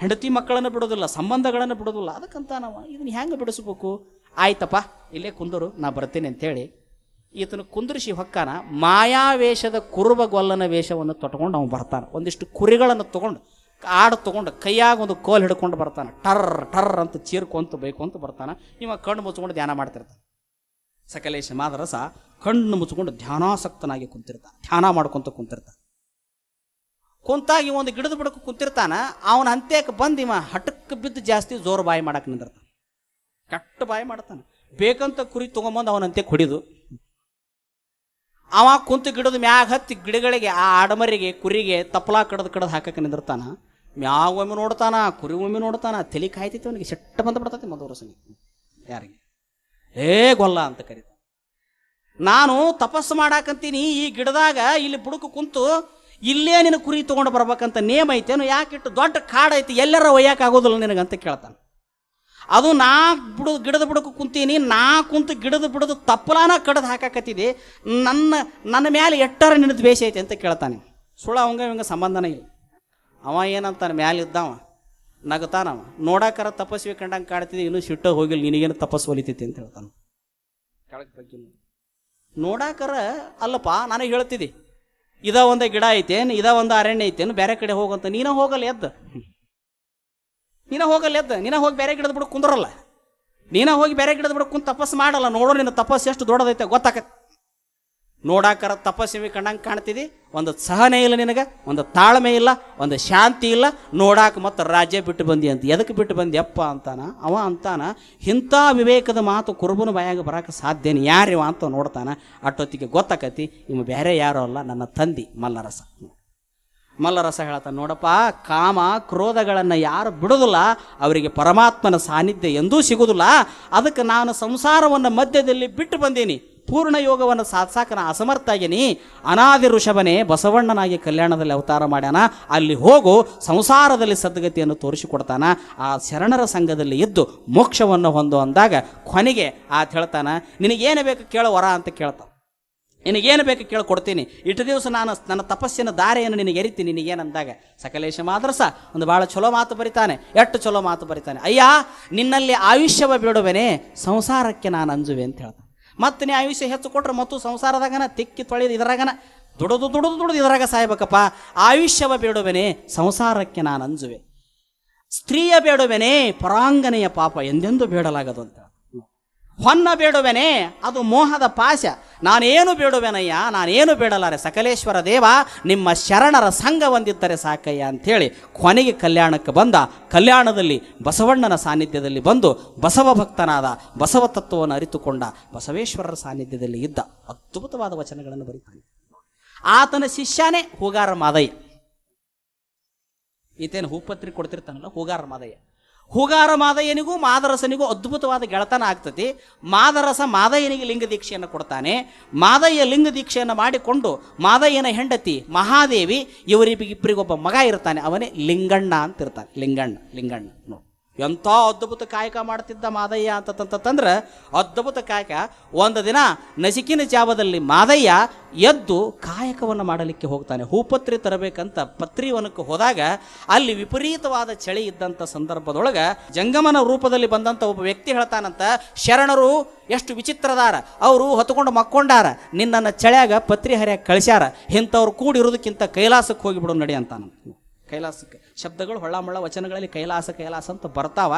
ಹೆಂಡತಿ ಮಕ್ಕಳನ್ನು ಬಿಡೋದಿಲ್ಲ, ಸಂಬಂಧಗಳನ್ನು ಬಿಡೋದಿಲ್ಲ. ಅದಕ್ಕಂತ ನಾವು ಇದನ್ನು ಹೆಂಗೆ ಬಿಡಿಸ್ಬೇಕು? ಆಯ್ತಪ್ಪ, ಇಲ್ಲೇ ಕುಂದರು, ನಾ ಬರ್ತೀನಿ ಅಂತೇಳಿ ಈತನ ಕುಂದ್ರಿಸಿ ಹೊಕ್ಕಾನ ಮಾಯಾವೇಷದ ಕುರುಬಗೊಲ್ಲನ ವೇಷವನ್ನು ತೊಟ್ಕೊಂಡು ಅವನು ಬರ್ತಾನೆ. ಒಂದಿಷ್ಟು ಕುರಿಗಳನ್ನು ತೊಗೊಂಡು ಆಡು ತೊಗೊಂಡು, ಕೈಯಾಗ ಒಂದು ಕೋಲ್ ಹಿಡ್ಕೊಂಡು ಬರ್ತಾನೆ. ಟರ್ ಟರ್ ಅಂತ ಚೀರ್ಕೊಂತ ಬೇಕು ಅಂತ ಬರ್ತಾನೆ. ಇವ ಕಣ್ಣು ಮುಚ್ಕೊಂಡು ಧ್ಯಾನ ಮಾಡ್ತಿರ್ತಾನೆ. ಸಕಲೇಶ ಮಾದರಸ ಕಣ್ಣು ಮುಚ್ಕೊಂಡು ಧ್ಯಾನಾಸಕ್ತನಾಗಿ ಕುಂತಿರ್ತಾನೆ. ಧ್ಯಾನ ಮಾಡ್ಕೊಂತ ಕುಂತಿರ್ತಾನೆ. ಕುಂತಾಗಿ ಒಂದು ಗಿಡದ ಬುಡಕ್ಕೆ ಕುಂತಿರ್ತಾನ, ಅವನ ಅಂತ್ಯಕ್ಕೆ ಬಂದು ಇವ ಹಟಕ್ಕೆ ಬಿದ್ದು ಜಾಸ್ತಿ ಜೋರು ಬಾಯಿ ಮಾಡಕ್ಕೆ ನಿಂದಿರ್ತಾನೆ. ಕೆಟ್ಟ ಬಾಯಿ ಮಾಡ್ತಾನೆ. ಬೇಕಂತ ಕುರಿ ತೊಗೊಂಬಂದು ಅವನ ಕುಡಿದು ಅವ ಕುಂತು ಗಿಡದ ಮ್ಯಾಗ ಹತ್ತಿ ಗಿಡಗಳಿಗೆ, ಆ ಆಡಮರಿಗೆ ಕುರಿಗೆ ತಪ್ಪಲ ಕಡದು ಕಡದು ಹಾಕಕ್ಕೆ ನಿಂದಿರ್ತಾನ. ಮ್ಯಾಗ ಒಮ್ಮೆ ನೋಡ್ತಾನ ಕುರಿ ಒಮ್ಮೆ ನೋಡ್ತಾನ, ತಲೆ ಕಾಯ್ತೈತಿ ಅವನಿಗೆ, ಸೆಟ್ಟ ಬಂದು ಬಿಡ್ತೈತಿ ಮಧುರಸನಿ. ಯಾರಿಗೆ? ಏ ಗೊಲ್ಲ ಅಂತ ಕರೀತ. ನಾನು ತಪಸ್ಸು ಮಾಡಾಕಂತೀನಿ, ಈ ಗಿಡದಾಗ ಇಲ್ಲಿ ಬುಡಕು ಕುಂತು ಇಲ್ಲೇ ನಿನ್ನ ಕುರಿ ತೊಗೊಂಡು ಬರ್ಬೇಕಂತ ನೇಮ ಐತೇನು? ಯಾಕಿಟ್ಟು ದೊಡ್ಡ ಕಾಡೈತಿ, ಎಲ್ಲರ ಒಯ್ಯಕ್ಕೆ ಆಗೋದಿಲ್ಲ ನಿನಗಂತ ಕೇಳ್ತಾನೆ. ಅದು ನಾ ಬಿಡ ಗಿಡದ ಬುಡಕ್ಕೆ ಕುಂತೀನಿ, ನಾ ಕುಂತು ಗಿಡದ ಬಿಡದು ತಪ್ಪಲಾನ ಕಡ್ದು ಹಾಕಾಕತ್ತಿದೆ, ನನ್ನ ನನ್ನ ಮ್ಯಾಲೆ ಎಟ್ಟರ ನಿನ್ನದು ದ್ವೇಷ ಐತೆ ಅಂತ ಕೇಳ್ತಾನೆ. ಸುಳ ಅವಂಗ ಇವಂಗ ಸಂಬಂಧನೇ ಇಲ್ಲ. ಅವ ಏನಂತಾನೆ, ಮ್ಯಾಲೆ ಇದ್ದಾವ, ನಗತಾನವ, ನೋಡಾಕರ ತಪಸ್ವಿ ಕಂಡಂಗೆ ಕಾಡ್ತಿದ್ದೆ ಇನ್ನೂ ಸಿಟ್ಟ ಹೋಗಿಲ್ಲ, ನಿನಗೇನು ತಪಸ್ಸು ಹೊಲಿತೈತಿ ಅಂತ ಹೇಳ್ತಾನೆ. ನೋಡಾಕರ, ಅಲ್ಲಪ್ಪ ನನಗೆ ಹೇಳ್ತಿದ್ದೆ, ಇದ ಒಂದು ಗಿಡ ಐತೇನು, ಇದ ಒಂದು ಅರಣ್ಯ ಐತೇನು, ಬೇರೆ ಕಡೆ ಹೋಗಂತ ನೀನ ಹೋಗಲ್ಲ ಎದ್ದು. ನೀನ ಹೋಗಲ್ಲ ಎದ್ದು, ನೀನ ಹೋಗಿ ಬೇರೆ ಗಿಡದ ಬಿಡು ಕುಂದ್ರಲ್ಲ. ನೀನ ಹೋಗಿ ಬೇರೆ ಗಿಡದ ಬಿಡು ಕುಂತ ತಪಸ್ಸು ಮಾಡಲ್ಲ, ನೋಡೋ ನಿನ್ನ ತಪಸ್ಸು ಎಷ್ಟು ದೊಡ್ಡದೈತೆ, ಗೊತ್ತಾಕತ್ತೆ. ನೋಡಾಕರ ತಪಸ್ಸಿವಿ ಕಂಡಂಗೆ ಕಾಣ್ತಿದಿ, ಒಂದು ಸಹನೆ ಇಲ್ಲ ನಿನಗೆ, ಒಂದು ತಾಳ್ಮೆ ಇಲ್ಲ, ಒಂದು ಶಾಂತಿ ಇಲ್ಲ. ನೋಡಾಕ ಮತ್ತು ರಾಜ್ಯ ಬಿಟ್ಟು ಬಂದಿ ಅಂತ ಎದಕ್ಕೆ ಬಿಟ್ಟು ಬಂದಿ ಅಪ್ಪ ಅಂತಾನ, ಅವ ಅಂತಾನ, ಇಂಥ ವಿವೇಕದ ಮಾತು ಕುರುಬನ ಬಾಯಾಗ ಬರಕ್ಕೆ ಸಾಧ್ಯನೇ ಯಾರಿವ ಅಂತ ನೋಡ್ತಾನ ಅಟ್ಟೊತ್ತಿಗೆ ಗೊತ್ತಾಕತಿ, ಇವ ಬೇರೆ ಯಾರೋ ಅಲ್ಲ, ನನ್ನ ತಂದಿ ಮಲ್ಲರಸ. ಮಲ್ಲರಸ ಹೇಳ್ತಾನೆ ನೋಡಪ್ಪ, ಕಾಮ ಕ್ರೋಧಗಳನ್ನು ಯಾರು ಬಿಡುದಿಲ್ಲ, ಅವರಿಗೆ ಪರಮಾತ್ಮನ ಸಾನ್ನಿಧ್ಯ ಎಂದೂ ಸಿಗುವುದಿಲ್ಲ ಅದಕ್ಕೆ ನಾನು ಸಂಸಾರವನ್ನು ಮಧ್ಯದಲ್ಲಿ ಬಿಟ್ಟು ಬಂದೀನಿ. ಪೂರ್ಣ ಯೋಗವನ್ನು ಸಾಧಿಸಾಕ ನಾ ಅಸಮರ್ಥ ಆಗೀನಿ. ಅನಾದಿ ಋಷಭನೇ ಬಸವಣ್ಣನಾಗಿ ಕಲ್ಯಾಣದಲ್ಲಿ ಅವತಾರ ಮಾಡ್ಯಾನ. ಅಲ್ಲಿ ಹೋಗು, ಸಂಸಾರದಲ್ಲಿ ಸದ್ಗತಿಯನ್ನು ತೋರಿಸಿಕೊಡ್ತಾನ. ಆ ಶರಣರ ಸಂಘದಲ್ಲಿ ಇದ್ದು ಮೋಕ್ಷವನ್ನು ಹೊಂದು ಅಂದಾಗ, ಕೊನೆಗೆ ಆತ ಹೇಳ್ತಾನ, ನಿನಗೇನು ಬೇಕು ಕೇಳೋ ವರ ಅಂತ ಕೇಳ್ತಾನ. ನಿನಗೇನು ಬೇಕು ಕೇಳಿ, ಕೊಡ್ತೀನಿ. ಇಷ್ಟು ದಿವಸ ನಾನು ನನ್ನ ತಪಸ್ಸಿನ ದಾರೆಯನ್ನು ನಿನಗೆ ಎರಿತೀನಿ. ನಿನಗೇನಂದಾಗ? ಸಕಲೇಶ ಮಾದ್ರಸ. ಒಂದು ಭಾಳ ಚಲೋ ಮಾತು ಬರಿತಾನೆ. ಎಷ್ಟು ಚಲೋ ಮಾತು ಬರಿತಾನೆ. ಅಯ್ಯ, ನಿನ್ನಲ್ಲಿ ಆಯುಷ್ಯವ ಬಿಡುವೆನೆ, ಸಂಸಾರಕ್ಕೆ ನಾನು ಅಂಜುವೆ ಅಂತ ಹೇಳ್ತಾನೆ ಮತ್ತೆ ನೀ ಆಯುಷ್ಯ ಹೆಚ್ಚು ಕೊಟ್ರೆ ಮತ್ತು ಸಂಸಾರದಾಗನ ತಿಕ್ಕಿ ತೊಳೆದು ಇದರಾಗನ ದುಡದು ದುಡದು ದುಡದು ಇದರಾಗ ಸಾಯ್ಬೇಕಪ್ಪ. ಆಯುಷ್ಯವ ಬೇಡುವೆನೆ, ಸಂಸಾರಕ್ಕೆ ನಾನು ಅಂಜುವೆ. ಸ್ತ್ರೀಯ ಬೇಡುವೆನೆ, ಪರಾಂಗನೆಯ ಪಾಪ ಎಂದೆಂದೂ ಬೇಡಲಾಗದು ಅಂತ ಹೊನ್ನ ಬೇಡುವೆನೆ, ಅದು ಮೋಹದ ಪಾಶ ನಾನೇನು ಬೇಡುವೆನಯ್ಯ, ನಾನೇನು ಬೇಡಲಾರೆ, ಸಕಲೇಶ್ವರ ದೇವ, ನಿಮ್ಮ ಶರಣರ ಸಂಘ ಹೊಂದಿದ್ದರೆ ಸಾಕಯ್ಯ ಅಂಥೇಳಿ ಕೊನೆಗೆ ಕಲ್ಯಾಣಕ್ಕೆ ಬಂದ. ಕಲ್ಯಾಣದಲ್ಲಿ ಬಸವಣ್ಣನ ಸಾನ್ನಿಧ್ಯದಲ್ಲಿ ಬಂದು ಬಸವ ಭಕ್ತನಾದ ಬಸವ ತತ್ವವನ್ನು ಅರಿತುಕೊಂಡ ಬಸವೇಶ್ವರರ ಸಾನ್ನಿಧ್ಯದಲ್ಲಿ ಇದ್ದ ಅದ್ಭುತವಾದ ವಚನಗಳನ್ನು ಬರೀತಾನೆ. ಆತನ ಶಿಷ್ಯನೇ ಹೂಗಾರ ಮಾದಯ್ಯ. ಈತೇನು ಹೂಪತ್ರಿ ಕೊಡ್ತಿರ್ತಾನಲ್ಲ, ಹೂಗಾರ ಮಾದಯ್ಯ. ಹೂಗಾರ ಮಾದಯ್ಯನಿಗೂ ಮಾದರಸನಿಗೂ ಅದ್ಭುತವಾದ ಗೆಳತನ ಆಗ್ತತಿ ಮಾದರಸ ಮಾದಯ್ಯನಿಗೆ ಲಿಂಗ ದೀಕ್ಷೆಯನ್ನು ಕೊಡ್ತಾನೆ. ಮಾದಯ್ಯ ಲಿಂಗ ದೀಕ್ಷೆಯನ್ನು ಮಾಡಿಕೊಂಡು ಮಾದಯ್ಯನ ಹೆಂಡತಿ ಮಹಾದೇವಿ ಇವರಿಬ್ಬರಿಗೊಬ್ಬ ಮಗ ಇರ್ತಾನೆ. ಅವನೇ ಲಿಂಗಣ್ಣ ಅಂತಿರ್ತಾನೆ ಲಿಂಗಣ್ಣ ಲಿಂಗಣ್ಣ, ನೋಡಿ. ಎಂಥ ಅದ್ಭುತ ಕಾಯಕ ಮಾಡ್ತಿದ್ದ ಮಾದಯ್ಯ ಅಂತಂತಂತಂದ್ರೆ ಅದ್ಭುತ ಕಾಯಕ. ಒಂದು ದಿನ ನಸಿಕಿನ ಜಾವದಲ್ಲಿ ಮಾದಯ್ಯ ಎದ್ದು ಕಾಯಕವನ್ನು ಮಾಡಲಿಕ್ಕೆ ಹೋಗ್ತಾನೆ. ಹೂಪತ್ರಿ ತರಬೇಕಂತ ಪತ್ರಿವನಕ್ಕೆ ಹೋದಾಗ ಅಲ್ಲಿ ವಿಪರೀತವಾದ ಚಳಿ ಇದ್ದಂಥ ಸಂದರ್ಭದೊಳಗೆ ಜಂಗಮನ ರೂಪದಲ್ಲಿ ಬಂದಂಥ ಒಬ್ಬ ವ್ಯಕ್ತಿ ಹೇಳ್ತಾನಂತ, ಶರಣರು, ಎಷ್ಟು ವಿಚಿತ್ರದಾರ. ಅವರು ಹೊತ್ಕೊಂಡು ಮಕ್ಕೊಂಡಾರ. ನಿನ್ನನ್ನು ಚಳ್ಯಾಗ ಪತ್ರಿ ಹರಿಯಾಗ ಕಳಿಸ್ಯಾರ. ಇಂಥವ್ರು ಕೂಡಿರೋದಕ್ಕಿಂತ ಕೈಲಾಸಕ್ಕೆ ಹೋಗಿಬಿಡು ನಡಿ ಅಂತಾನ ಕೈಲಾಸಕ್ಕೆ ಶಬ್ದಗಳು ಹೊಳ್ಳಮಳ್ಳ ವಚನಗಳಲ್ಲಿ ಕೈಲಾಸ ಕೈಲಾಸ ಅಂತ ಬರ್ತಾವ.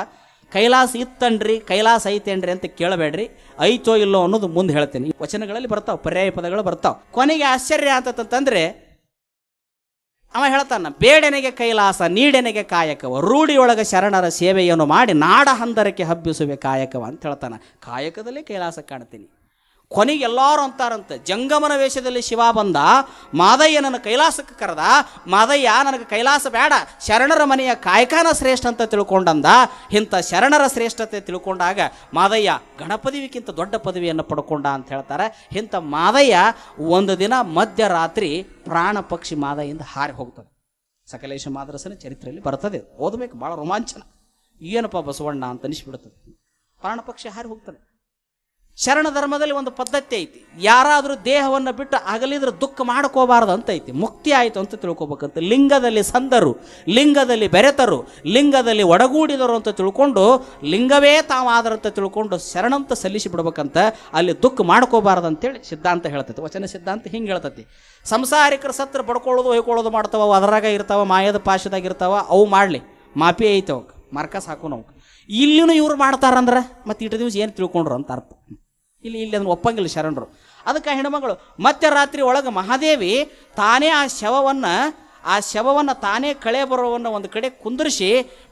ಕೈಲಾಸ ಇತ್ತನ್ರಿ ಕೈಲಾಸ ಐತೇನ್ರಿ ಅಂತ ಕೇಳಬೇಡ್ರಿ. ಐತೋ ಇಲ್ಲೋ ಅನ್ನೋದು ಮುಂದೆ ಹೇಳ್ತೀನಿ. ವಚನಗಳಲ್ಲಿ ಬರ್ತಾವ, ಪರ್ಯಾಯ ಪದಗಳು ಬರ್ತಾವ. ಕೊನೆಗೆ ಆಶ್ಚರ್ಯ ಅಂತಂತಂದ್ರೆ, ಅವ ಹೇಳ್ತಾನ, ಬೇಡನೆಗೆ ಕೈಲಾಸ, ನೀಡೆನೆಗೆ ಕಾಯಕವ, ರೂಢಿಯೊಳಗೆ ಶರಣರ ಸೇವೆಯನ್ನು ಮಾಡಿ ನಾಡ ಹಂದರಕ್ಕೆ ಹಬ್ಬಿಸುವೆ ಕಾಯಕವ ಅಂತ ಹೇಳ್ತಾನ. ಕಾಯಕದಲ್ಲಿ ಕೈಲಾಸ ಕಾಣ್ತೀನಿ. ಕೊನೆಗೆ ಎಲ್ಲರೂ ಅಂತಾರಂತೆ. ಜಂಗಮನ ವೇಷದಲ್ಲಿ ಶಿವ ಬಂದ ಮಾದಯ್ಯ ನನ್ನ ಕೈಲಾಸಕ್ಕೆ ಕರೆದ, ಮಾದಯ್ಯ, ನನಗೆ ಕೈಲಾಸ ಬೇಡ, ಶರಣರ ಮನೆಯ ಕಾಯಕನ ಶ್ರೇಷ್ಠ ಅಂತ ತಿಳ್ಕೊಂಡಂದ. ಇಂಥ ಶರಣರ ಶ್ರೇಷ್ಠತೆ ತಿಳ್ಕೊಂಡಾಗ ಮಾದಯ್ಯ ಗಣಪದವಿಗಿಂತ ದೊಡ್ಡ ಪದವಿಯನ್ನು ಪಡ್ಕೊಂಡ ಅಂತ ಹೇಳ್ತಾರೆ. ಇಂಥ ಮಾದಯ್ಯ ಒಂದು ದಿನ ಮಧ್ಯರಾತ್ರಿ ಪ್ರಾಣ ಪಕ್ಷಿ ಮಾದಯ್ಯಿಂದ ಹಾರಿ ಹೋಗ್ತದೆ. ಸಕಲೇಶ ಮಾದ್ರಸನ ಚರಿತ್ರೆಯಲ್ಲಿ ಬರ್ತದೆ. ಓದಬೇಕು, ಭಾಳ ರೋಮಾಂಚನ. ಏನಪ್ಪ ಬಸವಣ್ಣ ಅಂತ ಅನಿಸ್ಬಿಡ್ತದೆ. ಪ್ರಾಣ ಪಕ್ಷಿ ಹಾರಿ ಹೋಗ್ತದೆ. ಶರಣ ಧರ್ಮದಲ್ಲಿ ಒಂದು ಪದ್ಧತಿ ಐತಿ. ಯಾರಾದರೂ ದೇಹವನ್ನು ಬಿಟ್ಟು ಅಗಲಿದ್ರೆ ದುಃಖ ಮಾಡ್ಕೋಬಾರ್ದು ಅಂತ ಐತಿ. ಮುಕ್ತಿ ಆಯಿತು ಅಂತ ತಿಳ್ಕೊಬೇಕಂತ ಲಿಂಗದಲ್ಲಿ ಸಂದರು, ಲಿಂಗದಲ್ಲಿ ಬೆರೆತರು, ಲಿಂಗದಲ್ಲಿ ಒಡಗೂಡಿದರು ಅಂತ ತಿಳ್ಕೊಂಡು ಲಿಂಗವೇ ತಾವಾದರಂತ ತಿಳ್ಕೊಂಡು ಶರಣಂತ ಸಲ್ಲಿಸಿ ಬಿಡ್ಬೇಕಂತ ಅಲ್ಲಿ ದುಃಖ ಮಾಡ್ಕೋಬಾರ್ದು ಅಂತೇಳಿ ಸಿದ್ಧಾಂತ ಹೇಳ್ತೈತಿ. ವಚನ ಸಿದ್ಧಾಂತ ಹಿಂಗೆ ಹೇಳ್ತೈತಿ. ಸಂಸಾರಿಕರ ಸತ್ರ ಬಡ್ಕೊಳ್ಳೋದು, ಹೊಯ್ಕೊಳ್ಳೋದು ಮಾಡ್ತಾವ, ಅದರಾಗ ಇರ್ತಾವ, ಮಾಯದ ಪಾಶದಾಗ ಇರ್ತಾವ, ಅವು ಮಾಡಲಿ. ಮಾಪಿ ಐತೆ ಅವಕ್ಕೆ ಮಾರ್ಕಸ್ ಹಾಕೋಣ ನಾವು ಇಲ್ಲಿನೂ ಇವ್ರು ಮಾಡ್ತಾರಂದ್ರೆ? ಮತ್ತೆ ಇಟ್ಟು ದಿವಸ ಏನು ತಿಳ್ಕೊಂಡ್ರು ಅಂತ ಅರ್ಥ. ಇಲ್ಲಿ ಇಲ್ಲಿ ಅದನ್ನು ಒಪ್ಪಂಗಿಲ್ಲ ಶರಣರು. ಅದಕ್ಕೆ ಹೆಣ್ಮಗಳು, ಮತ್ತೆ ರಾತ್ರಿ ಒಳಗೆ ಮಹಾದೇವಿ ತಾನೇ ಆ ಶವವನ್ನು ಆ ಶವವನ್ನು ತಾನೇ ಕಳೆ ಬರೋವನ್ನು ಒಂದು ಕಡೆ ಕುಂದರಿಸಿ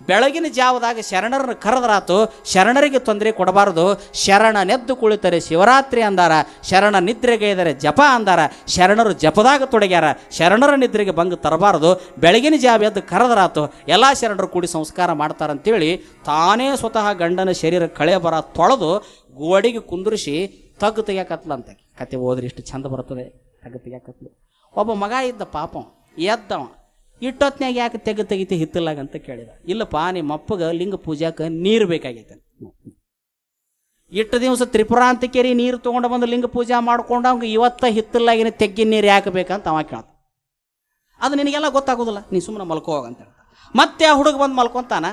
ಬೆಳಗಿನ ಜಾವದಾಗ ಶರಣರನ್ನು ಕರೆದರಾತು, ಶರಣರಿಗೆ ತೊಂದರೆ ಕೊಡಬಾರದು ಶರಣನೆದ್ದು ಕುಳಿತರೆ ಶಿವರಾತ್ರಿ ಅಂದಾರ, ಶರಣ ನಿದ್ರೆಗೈದರೆ ಜಪ ಅಂದಾರ, ಶರಣರು ಜಪದಾಗ ತೊಡಗ್ಯಾರ, ಶರಣರ ನಿದ್ರೆಗೆ ಬಂದು ತರಬಾರದು, ಬೆಳಗಿನ ಜಾವ ಎದ್ದು ಕರೆದರಾತು, ಎಲ್ಲ ಶರಣರು ಕೂಡಿ ಸಂಸ್ಕಾರ ಮಾಡ್ತಾರಂತೇಳಿ ತಾನೇ ಸ್ವತಃ ಗಂಡನ ಶರೀರ ಕಳೆ ಬರ ತೊಳೆದು ಗೋಡೆಗೆ ಕುಂದ್ರಿಸಿ ತಗ್ಗು ತೆಗಿಯಕತ್ಲಂತೆ ಕತೆ ಹೋದ್ರೆ ಇಷ್ಟು ಚಂದ ಬರ್ತದೆ. ತಗ್ಗು ತೆಗಿಯಕತ್ಲು. ಒಬ್ಬ ಮಗ ಇದ್ದ ಪಾಪ, ಎದ್ದವ. ಇಟ್ಟೊತ್ನಾಗ ಯಾಕೆ ತೆಗೆ ತೆಗಿತಿ ಹಿತ್ತಲಾಗ ಅಂತ ಕೇಳಿದ. ಇಲ್ಲಪ್ಪ, ನಿಮ್ಮ ಅಪ್ಪಗ ಲಿಂಗ ಪೂಜಾಕ ನೀರು ಬೇಕಾಗೈತೆ. ಇಟ್ಟು ದಿವಸ ತ್ರಿಪುರಾಂತಿಕೇರಿ ನೀರು ತೊಗೊಂಡು ಬಂದು ಲಿಂಗ ಪೂಜಾ ಮಾಡ್ಕೊಂಡು ಅವ್ಗೆ ಇವತ್ತ ಹಿತ್ತಲಾಗಿನ ತೆಗ್ಗಿನ ನೀರು ಯಾಕೆ ಬೇಕಂತ ಅವ ಕೇಳ್ತ ಅದು ನಿನಗೆಲ್ಲ ಗೊತ್ತಾಗೋದಿಲ್ಲ. ನೀ ಸುಮ್ಮನೆ ಮಲ್ಕೋ ಹೋಗ ಅಂತ ಹೇಳ್ತಾ ಮತ್ತೆ ಆ ಹುಡುಗ ಬಂದು ಮಲ್ಕೊಂತಾನ.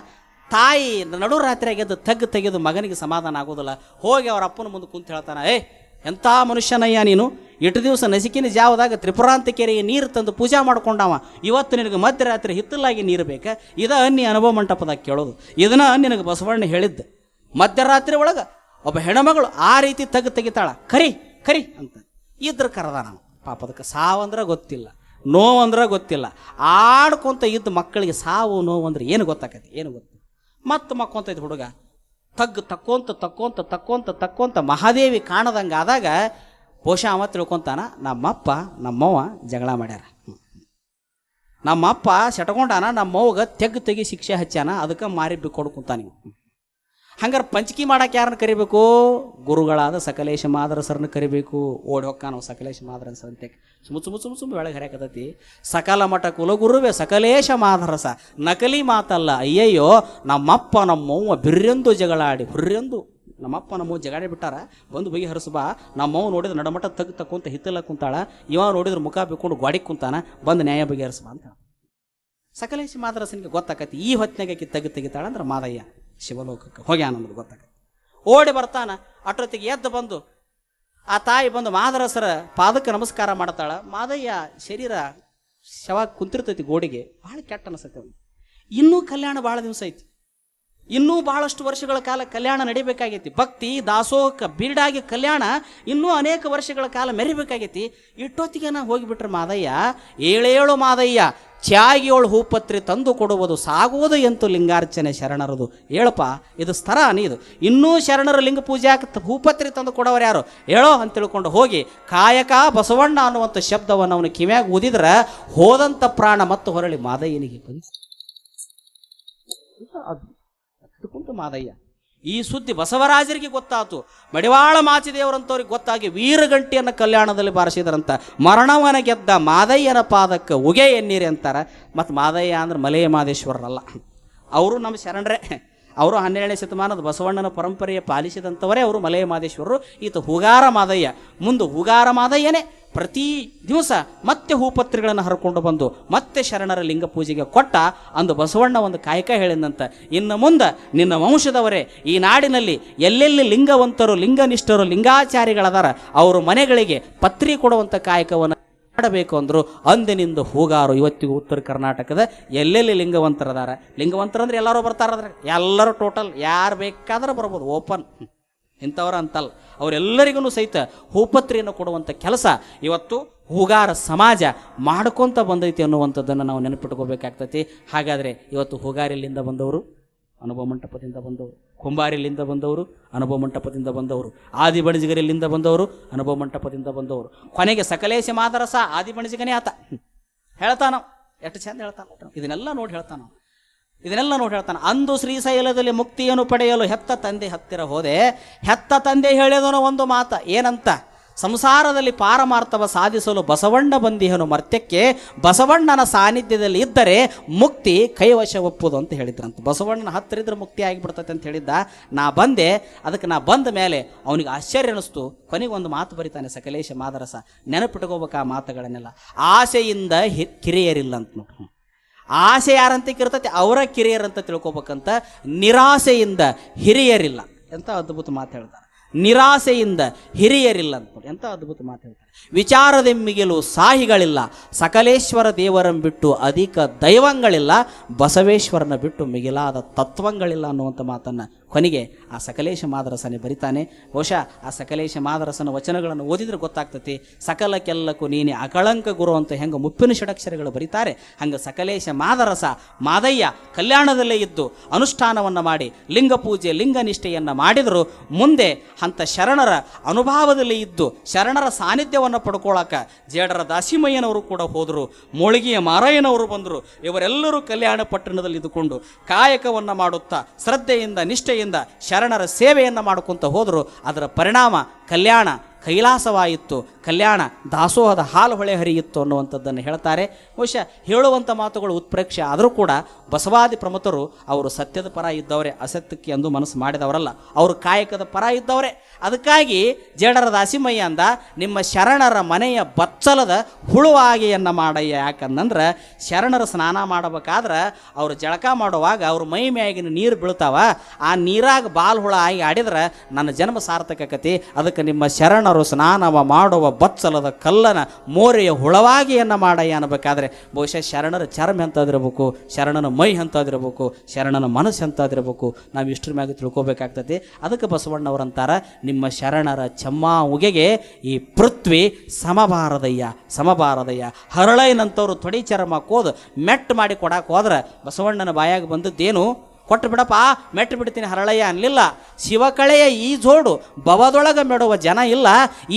ತಾಯಿ ನಡು ರಾತ್ರಿ ಎದ್ದು ತಗ್ಗು ತೆಗೆದು ಮಗನಿಗೆ ಸಮಾಧಾನ ಆಗೋದಿಲ್ಲ. ಹೋಗಿ ಅವ್ರ ಅಪ್ಪನ ಮುಂದೆ ಕುಂತ ಹೇಳ್ತಾನೆ ಏ ಎಂಥ ಮನುಷ್ಯನಯ್ಯ ನೀನು? ಇಟ್ಟು ದಿವಸ ನಸಿಕಿನ ಜಾವದಾಗ ತ್ರಿಪುರಾಂತಕೆರೆಗೆ ನೀರು ತಂದು ಪೂಜಾ ಮಾಡ್ಕೊಂಡವ. ಇವತ್ತು ನಿನಗೆ ಮಧ್ಯರಾತ್ರಿ ಹಿತ್ತಲಾಗಿ ನೀರು ಬೇಕಾ? ಇದ ಅನ್ನಿ ಅನುಭವ ಮಂಟಪದಾಗ ಕೇಳೋದು. ಇದನ್ನ ನಿನಗೆ ಬಸವಣ್ಣ ಹೇಳಿದ್ದ. ಮಧ್ಯರಾತ್ರಿ ಒಳಗೆ ಒಬ್ಬ ಹೆಣ್ಮಗಳು ಆ ರೀತಿ ತಗ್ಗು ತೆಗಿತಾಳ. ಕರಿ ಕರಿ ಅಂತ. ಇದ್ರ ಕರೆದ ನಾವು ಪಾಪದಕ್ಕೆ ಸಾವಂದ್ರೆ ಗೊತ್ತಿಲ್ಲ. ನೋವಂದ್ರೆ ಗೊತ್ತಿಲ್ಲ. ಆಡ್ಕೊಂತ ಇದ್ದ ಮಕ್ಕಳಿಗೆ ಸಾವು ನೋವು ಅಂದ್ರೆ ಏನು ಗೊತ್ತಾಕತಿ? ಏನು ಗೊತ್ತು ಮತ್ತೆ ಮಕ್ಕೊಂತೈತೆ ಹುಡುಗ. ತಗ್ಗು ತಕ್ಕೊಂತ ತಕ್ಕೊಂತ ತಕ್ಕೊಂತ ತಕ್ಕೊಂತ ಮಹಾದೇವಿ ಕಾಣದಂಗೆ ಆದಾಗ ಬಹುಶಃ ಅವ ತಿಳ್ಕೊಂತಾನ, ನಮ್ಮಪ್ಪ, ನಮ್ಮವ್ವ ಜಗಳ ಮಾಡ್ಯಾರ. ನಮ್ಮಪ್ಪ ಸೆಟ್ಕೊಂಡಾನ ನಮ್ಮವ್ವಗೆ ತೆಗ್ಗು ತೆಗಿ ಶಿಕ್ಷೆ ಹಚ್ಚಾನ ಅದಕ್ಕೆ ಮಾರಿ ಬಿಕ್ಕೊಡು ಕುಂತಾನ ನೀವು ಹಂಗಾರೆ ಪಂಚಕಿ ಮಾಡಕ್ಕೆ ಯಾರನ್ನ ಕರಿಬೇಕು? ಗುರುಗಳಾದ ಸಕಲೇಶ ಮಾದರಸರನ್ನು ಕರಿಬೇಕು. ಓಡಿ ಹೊಕ್ಕಾನ ಸಕಲೇಶ ಮಾದರಸ ಅಂತ ಸುಮ್ಮ ಸುಮ್ಮ ಸುಮ್ಮ ಸುಮ್ಮ ಬೆಳಗ್ಗೆ ಹರಿಯಾಕತೈತಿ ಸಕಲ ಮಠ ಕುಲಗುರುವೆ ಸಕಲೇಶ ಮಾದರಸ ನಕಲಿ ಮಾತಲ್ಲ, ಅಯ್ಯಯ್ಯೋ, ನಮ್ಮಪ್ಪ ನಮ್ಮವ್ವ ಬಿರ್ಯಂದು ಜಗಳಾಡಿ ಹುರ್ರೆಂದು ನಮ್ಮಪ್ಪ ನಮ್ಮವ್ವ ಜಗಾಡಿ ಬಿಟ್ಟಾರ? ಬಂದು ಬಗೆ ಹರಿಸ್ಬಾ ನಮ್ಮವ್ವ ನೋಡಿದ್ರೆ ನಡಮಟ ತಗ್ ತಕ್ಕೊಂತ ಹಿತ್ತಲ ಕುಂತಾಳ. ಇವ ನೋಡಿದ್ರೆ ಮುಖ ಬಿಕ್ಕೊಂಡು ಗಾಡಿ ಕುಂತಾನ. ಬಂದು ನ್ಯಾಯ ಬಗೆಹರಿಸ್ಬಾ ಅಂತ ಸಕಲೇಶ ಮಾದರಸನಿಗೆ ಗೊತ್ತಾಕತಿ. ಈ ಹೊತ್ತಿನಾಗ ತೆಗಿ ತೆಗಿತಾಳ ಅಂದ್ರೆ ಮಾದಯ್ಯ. ಶಿವಲೋಕಕ್ಕೆ ಹೋಗ್ಯಾನ ಅನ್ನೋದು ಗೊತ್ತಾಗ ಓಡಿ ಬರ್ತಾನ ಅಟ್ರೊತ್ತಿಗೆ ಎದ್ದು ಬಂದು, ಆ ತಾಯಿ ಬಂದು ಮಾದರಸರ ಪಾದಕ್ಕೆ ನಮಸ್ಕಾರ ಮಾಡ್ತಾಳೆ. ಮಾದಯ್ಯ, ಶರೀರ ಶವ ಕುಂತಿರ್ತೈತಿ ಗೋಡಿಗೆ, ಭಾಳ ಕೆಟ್ಟ ಅನಿಸ್ತೈತೆ ಅವನು ಇನ್ನೂ ಕಲ್ಯಾಣ ಭಾಳ ದಿವಸ ಐತಿ. ಇನ್ನೂ ಬಹಳಷ್ಟು ವರ್ಷಗಳ ಕಾಲ ಕಲ್ಯಾಣ ನಡಿಬೇಕಾಗೈತಿ. ಭಕ್ತಿ ದಾಸೋಹಕ್ಕೆ ಬೀಡಾಗಿ ಕಲ್ಯಾಣ ಇನ್ನೂ ಅನೇಕ ವರ್ಷಗಳ ಕಾಲ ಮೆರಿಬೇಕಾಗೈತಿ. ಇಟ್ಟೊತ್ತಿಗೆ ನಾ ಹೋಗಿಬಿಟ್ರೆ ಮಾದಯ್ಯ, ಏಳೇಳು ಮಾದಯ್ಯ ತ್ಯಾಗಿಯೋಳು ಹೂಪತ್ರಿ ತಂದು ಕೊಡುವುದು ಸಾಗುವುದು ಎಂತು ಲಿಂಗಾರ್ಚನೆ ಶರಣರದು. ಹೇಳಪ್ಪ, ಇದು ಸ್ಥರ ಇದು. ಇನ್ನೂ ಶರಣರು ಲಿಂಗ ಪೂಜಾಕ ಹೂಪತ್ರಿ ತಂದು ಕೊಡೋರು ಯಾರು? ಹೇಳೋ ಅಂತ ತಿಳ್ಕೊಂಡು ಹೋಗಿ, ಕಾಯಕ ಬಸವಣ್ಣ ಅನ್ನುವಂಥ ಶಬ್ದವನ್ನು ಅವನು ಕಿವ್ಯಾಗ ಊದಿದ್ರೆ ಹೋದಂಥ ಪ್ರಾಣ ಮತ್ತು ಹೊರಳಿ ಮಾದಯ್ಯನಿಗೆ ಕುಂತು ಮಾದಯ್ಯ. ಈ ಸುದ್ದಿ ಬಸವರಾಜರಿಗೆ ಗೊತ್ತಾತು. ಮಡಿವಾಳ ಮಾಚಿದೇವರಂತವ್ರಿಗೆ ಗೊತ್ತಾಗಿ ವೀರಗಂಟಿಯನ್ನು ಕಲ್ಯಾಣದಲ್ಲಿ ಬಾರಿಸಿದ್ರಂತ ಮರಣವನ ಗೆದ್ದ ಮಾದಯ್ಯನ ಪಾದಕ್ಕೆ ಉಗೆ ಎನ್ನೀರಿ ಅಂತಾರೆ. ಮತ್ತು ಮಾದಯ್ಯ ಅಂದ್ರೆ ಮಲೆಯ ಮಾದೇಶ್ವರರಲ್ಲ. ಅವರು ನಮ್ಮ ಶರಣರೇ, ಅವರು ಹನ್ನೆರಡನೇ ಶತಮಾನದ ಬಸವಣ್ಣನ ಪರಂಪರೆಯ ಪಾಲಿಸಿದಂಥವರೇ ಅವರು ಮಲೆಯ ಮಾದೇಶ್ವರರು. ಈತ ಹುಗಾರ ಮಾದಯ್ಯ. ಮುಂದೆ ಹುಗಾರ ಮಾದಯ್ಯನೇ. ಪ್ರತಿ ದಿವಸ ಮತ್ತೆ ಹೂಪತ್ರಿಗಳನ್ನು ಹರ್ಕೊಂಡು ಬಂದು ಮತ್ತೆ ಶರಣರ ಲಿಂಗ ಪೂಜೆಗೆ ಕೊಟ್ಟ ಅಂದು ಬಸವಣ್ಣ ಒಂದು ಕಾಯಕ ಹೇಳಿದಂತ, ಇನ್ನು ಮುಂದೆ ನಿನ್ನ ವಂಶದವರೇ, ಈ ನಾಡಿನಲ್ಲಿ ಎಲ್ಲೆಲ್ಲಿ ಲಿಂಗವಂತರು, ಲಿಂಗನಿಷ್ಠರು, ಲಿಂಗಾಚಾರಿಗಳದಾರ, ಅವರು ಮನೆಗಳಿಗೆ ಪತ್ರಿ ಕೊಡುವಂಥ ಕಾಯಕವನ್ನು ಮಾಡಬೇಕು ಅಂದರು, ಅಂದಿನಿಂದ ಹೂಗಾರು ಇವತ್ತಿಗೂ ಉತ್ತರ ಕರ್ನಾಟಕದ ಎಲ್ಲೆಲ್ಲಿ ಲಿಂಗವಂತರದಾರ. ಲಿಂಗವಂತರಂದ್ರೆ ಎಲ್ಲರೂ ಬರ್ತಾರದ್ರೆ ಎಲ್ಲರೂ ಟೋಟಲ್ ಯಾರು ಬೇಕಾದರೂ ಬರ್ಬೋದು ಓಪನ್ ಇಂಥವ್ರ ಅಂತಲ್ಲ. ಅವರೆಲ್ಲರಿಗೂ ಸಹಿತ ಹೂಪತ್ರಿಯನ್ನು ಕೊಡುವಂಥ ಕೆಲಸ ಇವತ್ತು ಹೂಗಾರ ಸಮಾಜ ಮಾಡ್ಕೊತ ಬಂದೈತಿ ಅನ್ನುವಂಥದ್ದನ್ನು ನಾವು ನೆನಪಿಟ್ಕೋಬೇಕಾಗ್ತೈತಿ. ಹಾಗಾದರೆ ಇವತ್ತು ಹೂಗಾರಿಯಲ್ಲಿಂದ ಬಂದವರು, ಅನುಭವ ಮಂಟಪದಿಂದ ಬಂದವರು ಕುಂಬಾರಿಯಲ್ಲಿಂದ ಬಂದವರು, ಅನುಭವ ಮಂಟಪದಿಂದ ಬಂದವರು ಆದಿ ಆದಿಬಣಿಜಿಗರಿಲಿಂದ ಬಂದವರು, ಅನುಭವ ಮಂಟಪದಿಂದ ಬಂದವರು. ಕೊನೆಗೆ ಸಕಲೇಶ ಮಾದರಸ ಆದಿಬಣಿಜಿಗನೇ ಆತ. ಹೇಳ್ತಾನ ಎಷ್ಟು ಚಂದ ಹೇಳ್ತಾನ ಇದನ್ನೆಲ್ಲ ನೋಡಿ ಹೇಳ್ತಾನ ಇದನ್ನೆಲ್ಲ ನೋಡಿ ಹೇಳ್ತಾನೆ, ಅಂದು ಶ್ರೀಶೈಲದಲ್ಲಿ ಮುಕ್ತಿಯನ್ನು ಪಡೆಯಲು ಹೆತ್ತ ತಂದೆ ಹತ್ತಿರ ಹೋದೆ. ಹೆತ್ತ ತಂದೆ ಹೇಳಿದನು ಒಂದು ಮಾತ, ಏನಂತ? ಸಂಸಾರದಲ್ಲಿ ಪಾರಮಾರ್ಥವ ಸಾಧಿಸಲು ಬಸವಣ್ಣ ಬಂದಿಹನು ಮರ್ತ್ಯಕ್ಕೆ, ಬಸವಣ್ಣನ ಸಾನ್ನಿಧ್ಯದಲ್ಲಿ ಇದ್ದರೆ ಮುಕ್ತಿ ಕೈವಶ ಒಪ್ಪುದು ಅಂತ ಹೇಳಿದ್ರಂತ. ಬಸವಣ್ಣನ ಹತ್ತಿರ ಇದ್ರೆ ಮುಕ್ತಿ ಆಗಿಬಿಡ್ತೈತೆ ಅಂತ ಹೇಳಿದ್ದ. ನಾ ಬಂದೆ, ಅದಕ್ಕೆ ನಾ ಬಂದ ಮೇಲೆ ಅವನಿಗೆ ಆಶ್ಚರ್ಯ ಅನಿಸ್ತು ಕೊನೆಗೆ ಒಂದು ಮಾತು ಬರಿತಾನೆ, ಸಕಲೇಶ ಮಾದರಸ, ನೆನಪಿಟ್ಕೋಬೇಕು ಆ ಮಾತುಗಳನ್ನೆಲ್ಲ. ಆಸೆಯಿಂದ ಹಿ- ಕಿರಿಯರಿಲ್ಲ ಅಂತ ನೋಡು. ಆಸೆ ಯಾರಂತ ಕಿರ್ತತೆ ಅವರ ಕಿರಿಯರಂತ ತಿಳ್ಕೊಬೇಕಂತ ನಿರಾಸೆಯಿಂದ ಹಿರಿಯರಿಲ್ಲ. ಎಂಥ ಅದ್ಭುತ ಮಾತು ಹೇಳ್ತಾರೆ ನಿರಾಸೆಯಿಂದ ಹಿರಿಯರಿಲ್ಲ ಅಂತ ಎಂತ ಅದ್ಭುತ ಮಾತು ಹೇಳ್ತಾರೆ ವಿಚಾರದೆಮ್ಮಿಗೆಲು ಸಾಹಿಗಳಿಲ್ಲ. ಸಕಲೇಶ್ವರ ದೇವರನ್ನು ಬಿಟ್ಟು ಅಧಿಕ ದೈವಂಗಳಿಲ್ಲ. ಬಸವೇಶ್ವರನ ಬಿಟ್ಟು ಮಿಗಿಲಾದ ತತ್ವಂಗಳಿಲ್ಲ ಅನ್ನುವಂಥ ಮಾತನ್ನು ಕೊನೆಗೆ ಆ ಸಕಲೇಶ ಮಾದರಸನೆ ಬರಿತಾನೆ. ಬಹುಶಃ ಆ ಸಕಲೇಶ ಮಾದರಸನ ವಚನಗಳನ್ನು ಓದಿದ್ರೆ ಗೊತ್ತಾಗ್ತತಿ. ಸಕಲಕ್ಕೆಲ್ಲಕ್ಕೂ ನೀನೆ ಅಕಳಂಕ ಗುರು ಅಂತ ಹೆಂಗೆ ಮುಪ್ಪಿನ ಷಡಕ್ಷರಗಳು ಬರೀತಾರೆ. ಹಂಗೆ ಸಕಲೇಶ ಮಾದರಸ ಮಾದಯ್ಯ ಕಲ್ಯಾಣದಲ್ಲೇ ಇದ್ದು ಅನುಷ್ಠಾನವನ್ನು ಮಾಡಿ, ಲಿಂಗ ಪೂಜೆ, ಲಿಂಗ ನಿಷ್ಠೆಯನ್ನು ಮಾಡಿದರೂ. ಮುಂದೆ ಅಂಥ ಶರಣರ ಅನುಭಾವದಲ್ಲಿ ಇದ್ದು ಶರಣರ ಸಾನ್ನಿಧ್ಯವನ್ನು ಪಡ್ಕೊಳ್ಳೋಕೆ ಜೇಡರ ದಾಸಿಮಯ್ಯನವರು ಕೂಡ ಹೋದರು, ಮೋಳಿಗೆಯ ಮಾರಯ್ಯನವರು ಬಂದರು. ಇವರೆಲ್ಲರೂ ಕಲ್ಯಾಣ ಪಟ್ಟಣದಲ್ಲಿ ಇದ್ದುಕೊಂಡು ಕಾಯಕವನ್ನು ಮಾಡುತ್ತಾ, ಶ್ರದ್ಧೆಯಿಂದ, ನಿಷ್ಠೆಯಿಂದ ಶರಣರ ಸೇವೆಯನ್ನು ಮಾಡ್ಕೊತ ಹೋದರು. ಅದರ ಪರಿಣಾಮ ಕಲ್ಯಾಣ ಕೈಲಾಸವಾಯಿತು. ಕಲ್ಯಾಣ ದಾಸೋಹದ ಹಾಲು ಹೊಳೆ ಹರಿಯಿತ್ತು ಅನ್ನುವಂಥದ್ದನ್ನು ಹೇಳ್ತಾರೆ. ಬಹುಶಃ ಹೇಳುವಂಥ ಮಾತುಗಳು ಉತ್ಪ್ರೇಕ್ಷೆ ಆದರೂ ಕೂಡ ಬಸವಾದಿ ಪ್ರಮುಖರು ಅವರು ಸತ್ಯದ ಪರ ಇದ್ದವರೇ, ಅಸತ್ಯಕ್ಕೆ ಎಂದು ಮನಸ್ಸು ಮಾಡಿದವರಲ್ಲ, ಅವರು ಕಾಯಕದ ಪರ ಇದ್ದವರೇ. ಅದಕ್ಕಾಗಿ ಜೇಡರ ದಾಸಿಮಯ್ಯ ಅಂದ, ನಿಮ್ಮ ಶರಣರ ಮನೆಯ ಬಚ್ಚಲದ ಹುಳುವಾಗೆಯನ್ನು ಮಾಡಯ್ಯ. ಯಾಕಂದಂದ್ರೆ ಶರಣರು ಸ್ನಾನ ಮಾಡಬೇಕಾದ್ರೆ ಅವರು ಜಳಕ ಮಾಡುವಾಗ ಅವ್ರ ಮೈ ಮ್ಯಾಗಿನ ನೀರು ಬೀಳ್ತಾವ. ಆ ನೀರಾಗ ಬಾಲ್ ಹುಳ ಆಗಿ ಆಡಿದ್ರೆ ನನ್ನ ಜನ್ಮ ಸಾರ್ಥಕಕತಿ ಅದಕ್ಕೆ ನಿಮ್ಮ ಶರಣರು ಸ್ನಾನವ ಮಾಡುವ ಬಚ್ಚಲದ ಕಲ್ಲನ ಮೋರೆಯ ಹುಳವಾಗಿಯನ್ನ ಮಾಡಯ್ಯ ಅನ್ನಬೇಕಾದ್ರೆ ಬಹುಶಃ ಶರಣರ ಚರ್ಮ ಎಂತಾದಿರಬೇಕು, ಶರಣನ ಮೈ ಎಂಥದಿರ್ಬೇಕು ಶರಣನ ಮನಸ್ಸು ಎಂತಾದಿರಬೇಕು. ನಾವು ಇಷ್ಟರ ಮ್ಯಾಗ ತಿಳ್ಕೊಬೇಕಾಗ್ತದೆ ಅದಕ್ಕೆ ಬಸವಣ್ಣವರಂತಾರ, ನಿಮ್ಮ ಶರಣರ ಚಮ್ಮ ಉಗೆಗೆ ಈ ಪೃಥ್ವಿ ಸಮಬಾರದಯ್ಯ ಸಮಬಾರದಯ್ಯ. ಹರಳೈನಂಥವ್ರು ತೊಡಿ ಚರ್ಮ ಕೋದು ಮೆಟ್ ಮಾಡಿ ಕೊಡಕ್ಕೆ ಹೋದ್ರೆ ಬಸವಣ್ಣನ ಬಾಯಾಗ ಬಂದದ್ದೇನು? ಕೊಟ್ಟು ಬಿಡಪ್ಪ, ಮೆಟ್ಟು ಬಿಡ್ತೀನಿ ಹರಳಯ್ಯ ಅನ್ನಲಿಲ್ಲ ಶಿವಕಳೆಯ ಈ ಜೋಡು ಬವದೊಳಗೆ ಮೆಡುವ ಜನ ಇಲ್ಲ.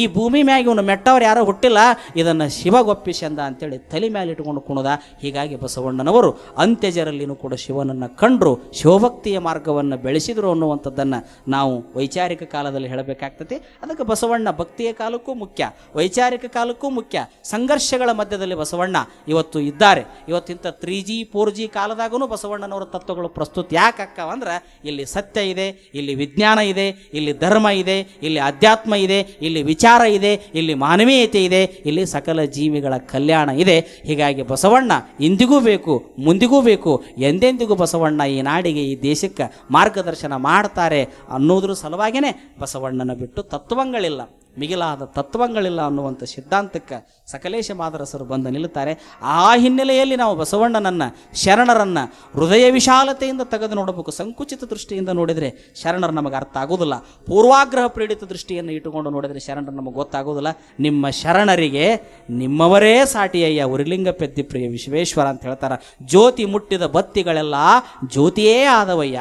ಈ ಭೂಮಿ ಮ್ಯಾಗ ಇವನು ಮೆಟ್ಟವ್ರು ಯಾರೂ ಹುಟ್ಟಿಲ್ಲ. ಇದನ್ನು ಶಿವಗೊಪ್ಪಿಸಂದ ಅಂತೇಳಿ ತಲೆ ಮೇಲೆ ಇಟ್ಕೊಂಡು ಕುಣದ. ಹೀಗಾಗಿ ಬಸವಣ್ಣನವರು ಅಂತ್ಯಜರಲ್ಲಿನೂ ಕೂಡ ಶಿವನನ್ನು ಕಂಡರು. ಶಿವಭಕ್ತಿಯ ಮಾರ್ಗವನ್ನು ಬೆಳೆಸಿದರು ಅನ್ನುವಂಥದ್ದನ್ನು ನಾವು ವೈಚಾರಿಕ ಕಾಲದಲ್ಲಿ ಹೇಳಬೇಕಾಗ್ತದೆ. ಅದಕ್ಕೆ ಬಸವಣ್ಣ ಭಕ್ತಿಯ ಕಾಲಕ್ಕೂ ಮುಖ್ಯ, ವೈಚಾರಿಕ ಕಾಲಕ್ಕೂ ಮುಖ್ಯ. ಸಂಘರ್ಷಗಳ ಮಧ್ಯದಲ್ಲಿ ಬಸವಣ್ಣ ಇವತ್ತು ಇದ್ದಾರೆ. ಇವತ್ತಿಂಥ ತ್ರೀ ಜಿ, ಫೋರ್ ಜಿ ಕಾಲದಾಗೂ ಬಸವಣ್ಣನವರ ತತ್ವಗಳು ಪ್ರಸ್ತುತ ಯಾಕೆ ಅಕ್ಕವ ಅಂದ್ರೆ ಇಲ್ಲಿ ಸತ್ಯ ಇದೆ, ಇಲ್ಲಿ ವಿಜ್ಞಾನ ಇದೆ, ಇಲ್ಲಿ ಧರ್ಮ ಇದೆ, ಇಲ್ಲಿ ಅಧ್ಯಾತ್ಮ ಇದೆ, ಇಲ್ಲಿ ವಿಚಾರ ಇದೆ, ಇಲ್ಲಿ ಮಾನವೀಯತೆ ಇದೆ, ಇಲ್ಲಿ ಸಕಲ ಜೀವಿಗಳ ಕಲ್ಯಾಣ ಇದೆ. ಹೀಗಾಗಿ ಬಸವಣ್ಣ ಇಂದಿಗೂ ಬೇಕು, ಮುಂದಿಗೂ ಬೇಕು, ಎಂದೆಂದಿಗೂ ಬಸವಣ್ಣ ಈ ನಾಡಿಗೆ, ಈ ದೇಶಕ್ಕೆ ಮಾರ್ಗದರ್ಶನ ಮಾಡ್ತಾರೆ ಅನ್ನೋದ್ರ ಸಲುವಾಗಿಯೇ ಬಸವಣ್ಣನ ಬಿಟ್ಟು ತತ್ವಗಳಿಲ್ಲ. ಮಿಗಿಲಾದ ತತ್ವಗಳಿಲ್ಲ ಅನ್ನುವಂಥ ಸಿದ್ಧಾಂತಕ್ಕೆ ಸಕಲೇಶ ಮಾದರಸರು ಬಂದು ನಿಲ್ಲುತ್ತಾರೆ. ಆ ಹಿನ್ನೆಲೆಯಲ್ಲಿ ನಾವು ಬಸವಣ್ಣನನ್ನು, ಶರಣರನ್ನು ಹೃದಯ ವಿಶಾಲತೆಯಿಂದ ತೆಗೆದು ನೋಡಬೇಕು. ಸಂಕುಚಿತ ದೃಷ್ಟಿಯಿಂದ ನೋಡಿದರೆ ಶರಣರು ನಮಗೆ ಅರ್ಥ ಆಗೋದಿಲ್ಲ ಪೂರ್ವಾಗ್ರಹ ಪ್ರೇರಿತ ದೃಷ್ಟಿಯನ್ನು ಇಟ್ಟುಕೊಂಡು ನೋಡಿದರೆ ಶರಣರು ನಮಗೆ ಗೊತ್ತಾಗೋದಿಲ್ಲ ನಿಮ್ಮ ಶರಣರಿಗೆ ನಿಮ್ಮವರೇ ಸಾಟಿಯಯ್ಯ, ಉರಿಲಿಂಗ ಪೆದ್ದಿ ಪ್ರಿಯ ವಿಶ್ವೇಶ್ವರ ಅಂತ ಹೇಳ್ತಾರೆ. ಜ್ಯೋತಿ ಮುಟ್ಟಿದ ಬತ್ತಿಗಳೆಲ್ಲ ಜ್ಯೋತಿಯೇ ಆದವಯ್ಯ.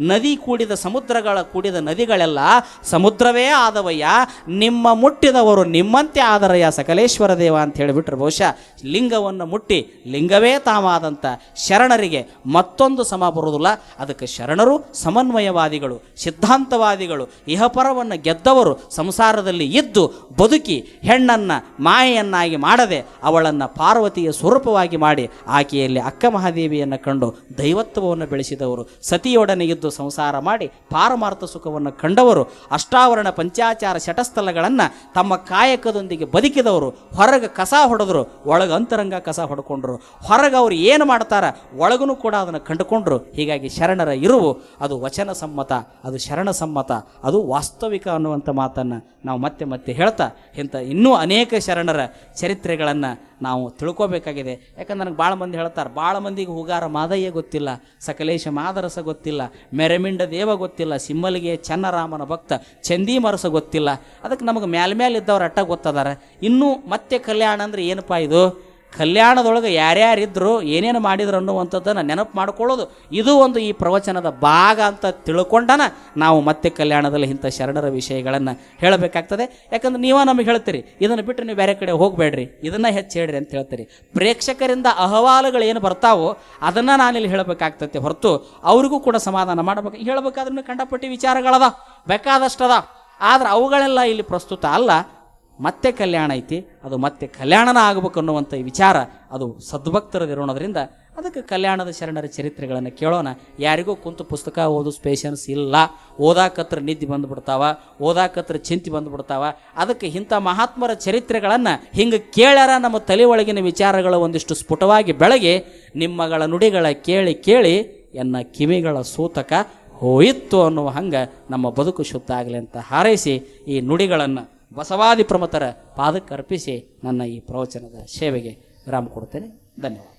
ನದಿ ಕೂಡಿದ ಸಮುದ್ರಗಳ ಕೂಡಿದ ನದಿಗಳೆಲ್ಲ ಸಮುದ್ರವೇ ಆದವಯ್ಯ. ನಿಮ್ಮ ಮುಟ್ಟಿದವರು ನಿಮ್ಮಂತೆ ಆದರಯ್ಯ ಸಕಲೇಶ್ವರ ದೇವ ಅಂತ ಹೇಳಿಬಿಟ್ರೆ. ಬಹುಶಃ ಲಿಂಗವನ್ನು ಮುಟ್ಟಿ ಲಿಂಗವೇ ತಾವಾದಂಥ ಶರಣರಿಗೆ ಮತ್ತೊಂದು ಸಮ ಬರುವುದಿಲ್ಲ. ಅದಕ್ಕೆ ಶರಣರು ಸಮನ್ವಯವಾದಿಗಳು, ಸಿದ್ಧಾಂತವಾದಿಗಳು, ಇಹಪರವನ್ನು ಗೆದ್ದವರು ಸಂಸಾರದಲ್ಲಿ ಇದ್ದು ಬದುಕಿ ಹೆಣ್ಣನ್ನು ಮಾಯೆಯನ್ನಾಗಿ ಮಾಡದೆ ಅವಳನ್ನು ಪಾರ್ವತಿಯ ಸ್ವರೂಪವಾಗಿ ಮಾಡಿ ಆಕೆಯಲ್ಲಿ ಅಕ್ಕ ಮಹಾದೇವಿಯನ್ನು ಕಂಡು ದೈವತ್ವವನ್ನು ಬೆಳೆಸಿದವರು. ಸತಿಯೊಡನೆ ಇದ್ದು ಸಂಸಾರ ಮಾಡಿ ಪಾರಮಾರ್ಥ ಸುಖವನ್ನು ಕಂಡವರು. ಅಷ್ಟಾವರಣ ಪಂಚಾಚಾರ ಶಟಸ್ಥಲಗಳನ್ನು ತಮ್ಮ ಕಾಯಕದೊಂದಿಗೆ ಬದುಕಿದವರು, ಹೊರಗೆ ಕಸ ಹೊಡೆದ್ರು, ಒಳಗೆ ಅಂತರಂಗ ಕಸ ಹೊಡ್ಕೊಂಡ್ರು. ಹೊರಗೆ ಅವ್ರು ಏನು ಮಾಡ್ತಾರೆ ಒಳಗೂ ಕೂಡ ಅದನ್ನು ಕಂಡುಕೊಂಡ್ರು. ಹೀಗಾಗಿ ಶರಣರ ಇರುವು, ಅದು ವಚನ ಸಮ್ಮತ, ಅದು ಶರಣ ಸಮ್ಮತ, ಅದು ವಾಸ್ತವಿಕ ಅನ್ನುವಂಥ ಮಾತನ್ನು ನಾವು ಮತ್ತೆ ಮತ್ತೆ ಹೇಳ್ತಾ ಇಂಥ ಇನ್ನೂ ಅನೇಕ ಶರಣರ ಚರಿತ್ರೆಗಳನ್ನು ನಾವು ತಿಳ್ಕೊಬೇಕಾಗಿದೆ. ಯಾಕಂದ್ರೆ ನನಗೆ ಭಾಳ ಮಂದಿ ಹೇಳ್ತಾರೆ, ಭಾಳ ಮಂದಿಗೆ ಹೂಗಾರ ಮಾದಯ್ಯ ಗೊತ್ತಿಲ್ಲ, ಸಕಲೇಶ ಮಾದರಸ ಗೊತ್ತಿಲ್ಲ, ಮೆರೆಮಿಂಡ ದೇವ ಗೊತ್ತಿಲ್ಲ ಸಿಮ್ಮಲಿಗೆ ಚನ್ನರಾಮನ ಭಕ್ತ, ಚಂದೀಮರಸ ಗೊತ್ತಿಲ್ಲ. ಅದಕ್ಕೆ ನಮಗೆ ಮ್ಯಾಲ ಇದ್ದವ್ರು ಅಟ್ಟ ಗೊತ್ತದಾರ. ಇನ್ನೂ ಮತ್ತೆ ಕಲ್ಯಾಣ ಅಂದ್ರೆ ಏನಪ್ಪ ಇದು? ಕಲ್ಯಾಣದೊಳಗೆ ಯಾರ್ಯಾರಿದ್ರು ಏನೇನು ಮಾಡಿದ್ರು ಅನ್ನುವಂಥದ್ದನ್ನು ನೆನಪು ಮಾಡ್ಕೊಳ್ಳೋದು. ಇದು ಒಂದು ಈ ಪ್ರವಚನದ ಭಾಗ ಅಂತ ತಿಳ್ಕೊಂಡನ ನಾವು ಮತ್ತೆ ಕಲ್ಯಾಣದಲ್ಲಿ ಇಂಥ ಶರಣರ ವಿಷಯಗಳನ್ನು ಹೇಳಬೇಕಾಗ್ತದೆ. ಯಾಕಂದ್ರೆ ನೀವೇ ನಮಗೆ ಹೇಳ್ತೀರಿ, ಇದನ್ನು ಬಿಟ್ಟು ನೀವು ಬೇರೆ ಕಡೆ ಹೋಗಬೇಡ್ರಿ, ಇದನ್ನು ಹೆಚ್ಚು ಹೇಳ್ರಿ ಅಂತ ಹೇಳ್ತೀರಿ. ಪ್ರೇಕ್ಷಕರಿಂದ ಅಹವಾಲುಗಳು ಏನು ಬರ್ತಾವೋ ಅದನ್ನು ನಾನಿಲ್ಲಿ ಹೇಳಬೇಕಾಗ್ತೈತೆ ಹೊರತು ಅವ್ರಿಗೂ ಕೂಡ ಸಮಾಧಾನ ಮಾಡಬೇಕು. ಹೇಳಬೇಕಾದ್ರೂ ಕಂಡಪಟ್ಟಿ ವಿಚಾರಗಳದ, ಬೇಕಾದಷ್ಟದ. ಆದರೆ ಅವುಗಳೆಲ್ಲ ಇಲ್ಲಿ ಪ್ರಸ್ತುತ ಅಲ್ಲ. ಮತ್ತೆ ಕಲ್ಯಾಣ ಐತಿ, ಅದು ಮತ್ತೆ ಕಲ್ಯಾಣನ ಆಗಬೇಕು ಅನ್ನುವಂಥ ವಿಚಾರ ಅದು ಸದ್ಭಕ್ತರದಿರೋಣದ್ರಿಂದ ಅದಕ್ಕೆ ಕಲ್ಯಾಣದ ಶರಣರ ಚರಿತ್ರೆಗಳನ್ನು ಕೇಳೋಣ. ಯಾರಿಗೂ ಕುಂತು ಪುಸ್ತಕ ಓದು ಸ್ಪೇಷನ್ಸ್ ಇಲ್ಲ. ಓದಾಕತ್ರ ನಿದ್ದೆ ಬಂದುಬಿಡ್ತಾವ, ಓದಾಕತ್ರ ಚಿಂತೆ ಬಂದುಬಿಡ್ತಾವ. ಅದಕ್ಕೆ ಇಂಥ ಮಹಾತ್ಮರ ಚರಿತ್ರೆಗಳನ್ನು ಹಿಂಗೆ ಕೇಳ್ಯಾರ ನಮ್ಮ ತಲೆ ಒಳಗಿನ ವಿಚಾರಗಳು ಒಂದಿಷ್ಟು ಸ್ಫುಟವಾಗಿ ಬೆಳಗಿ ನಿಮ್ಮಗಳ ನುಡಿಗಳ ಕೇಳಿ ಕೇಳಿ ಎನ್ನ ಕಿವಿಗಳ ಸೂತಕ ಹೋಯಿತು ಅನ್ನುವ ಹಂಗೆ ನಮ್ಮ ಬದುಕು ಶುದ್ಧ ಆಗಲಿ ಅಂತ ಹಾರೈಸಿ ಈ ನುಡಿಗಳನ್ನು ಬಸವಾದಿ ಪ್ರಮುಖರ ಪಾದಕ್ಕೆ ಅರ್ಪಿಸಿ ನನ್ನ ಈ ಪ್ರವಚನದ ಸೇವೆಗೆ ವಿರಾಮ ಕೊಡ್ತೇನೆ ಧನ್ಯವಾದ.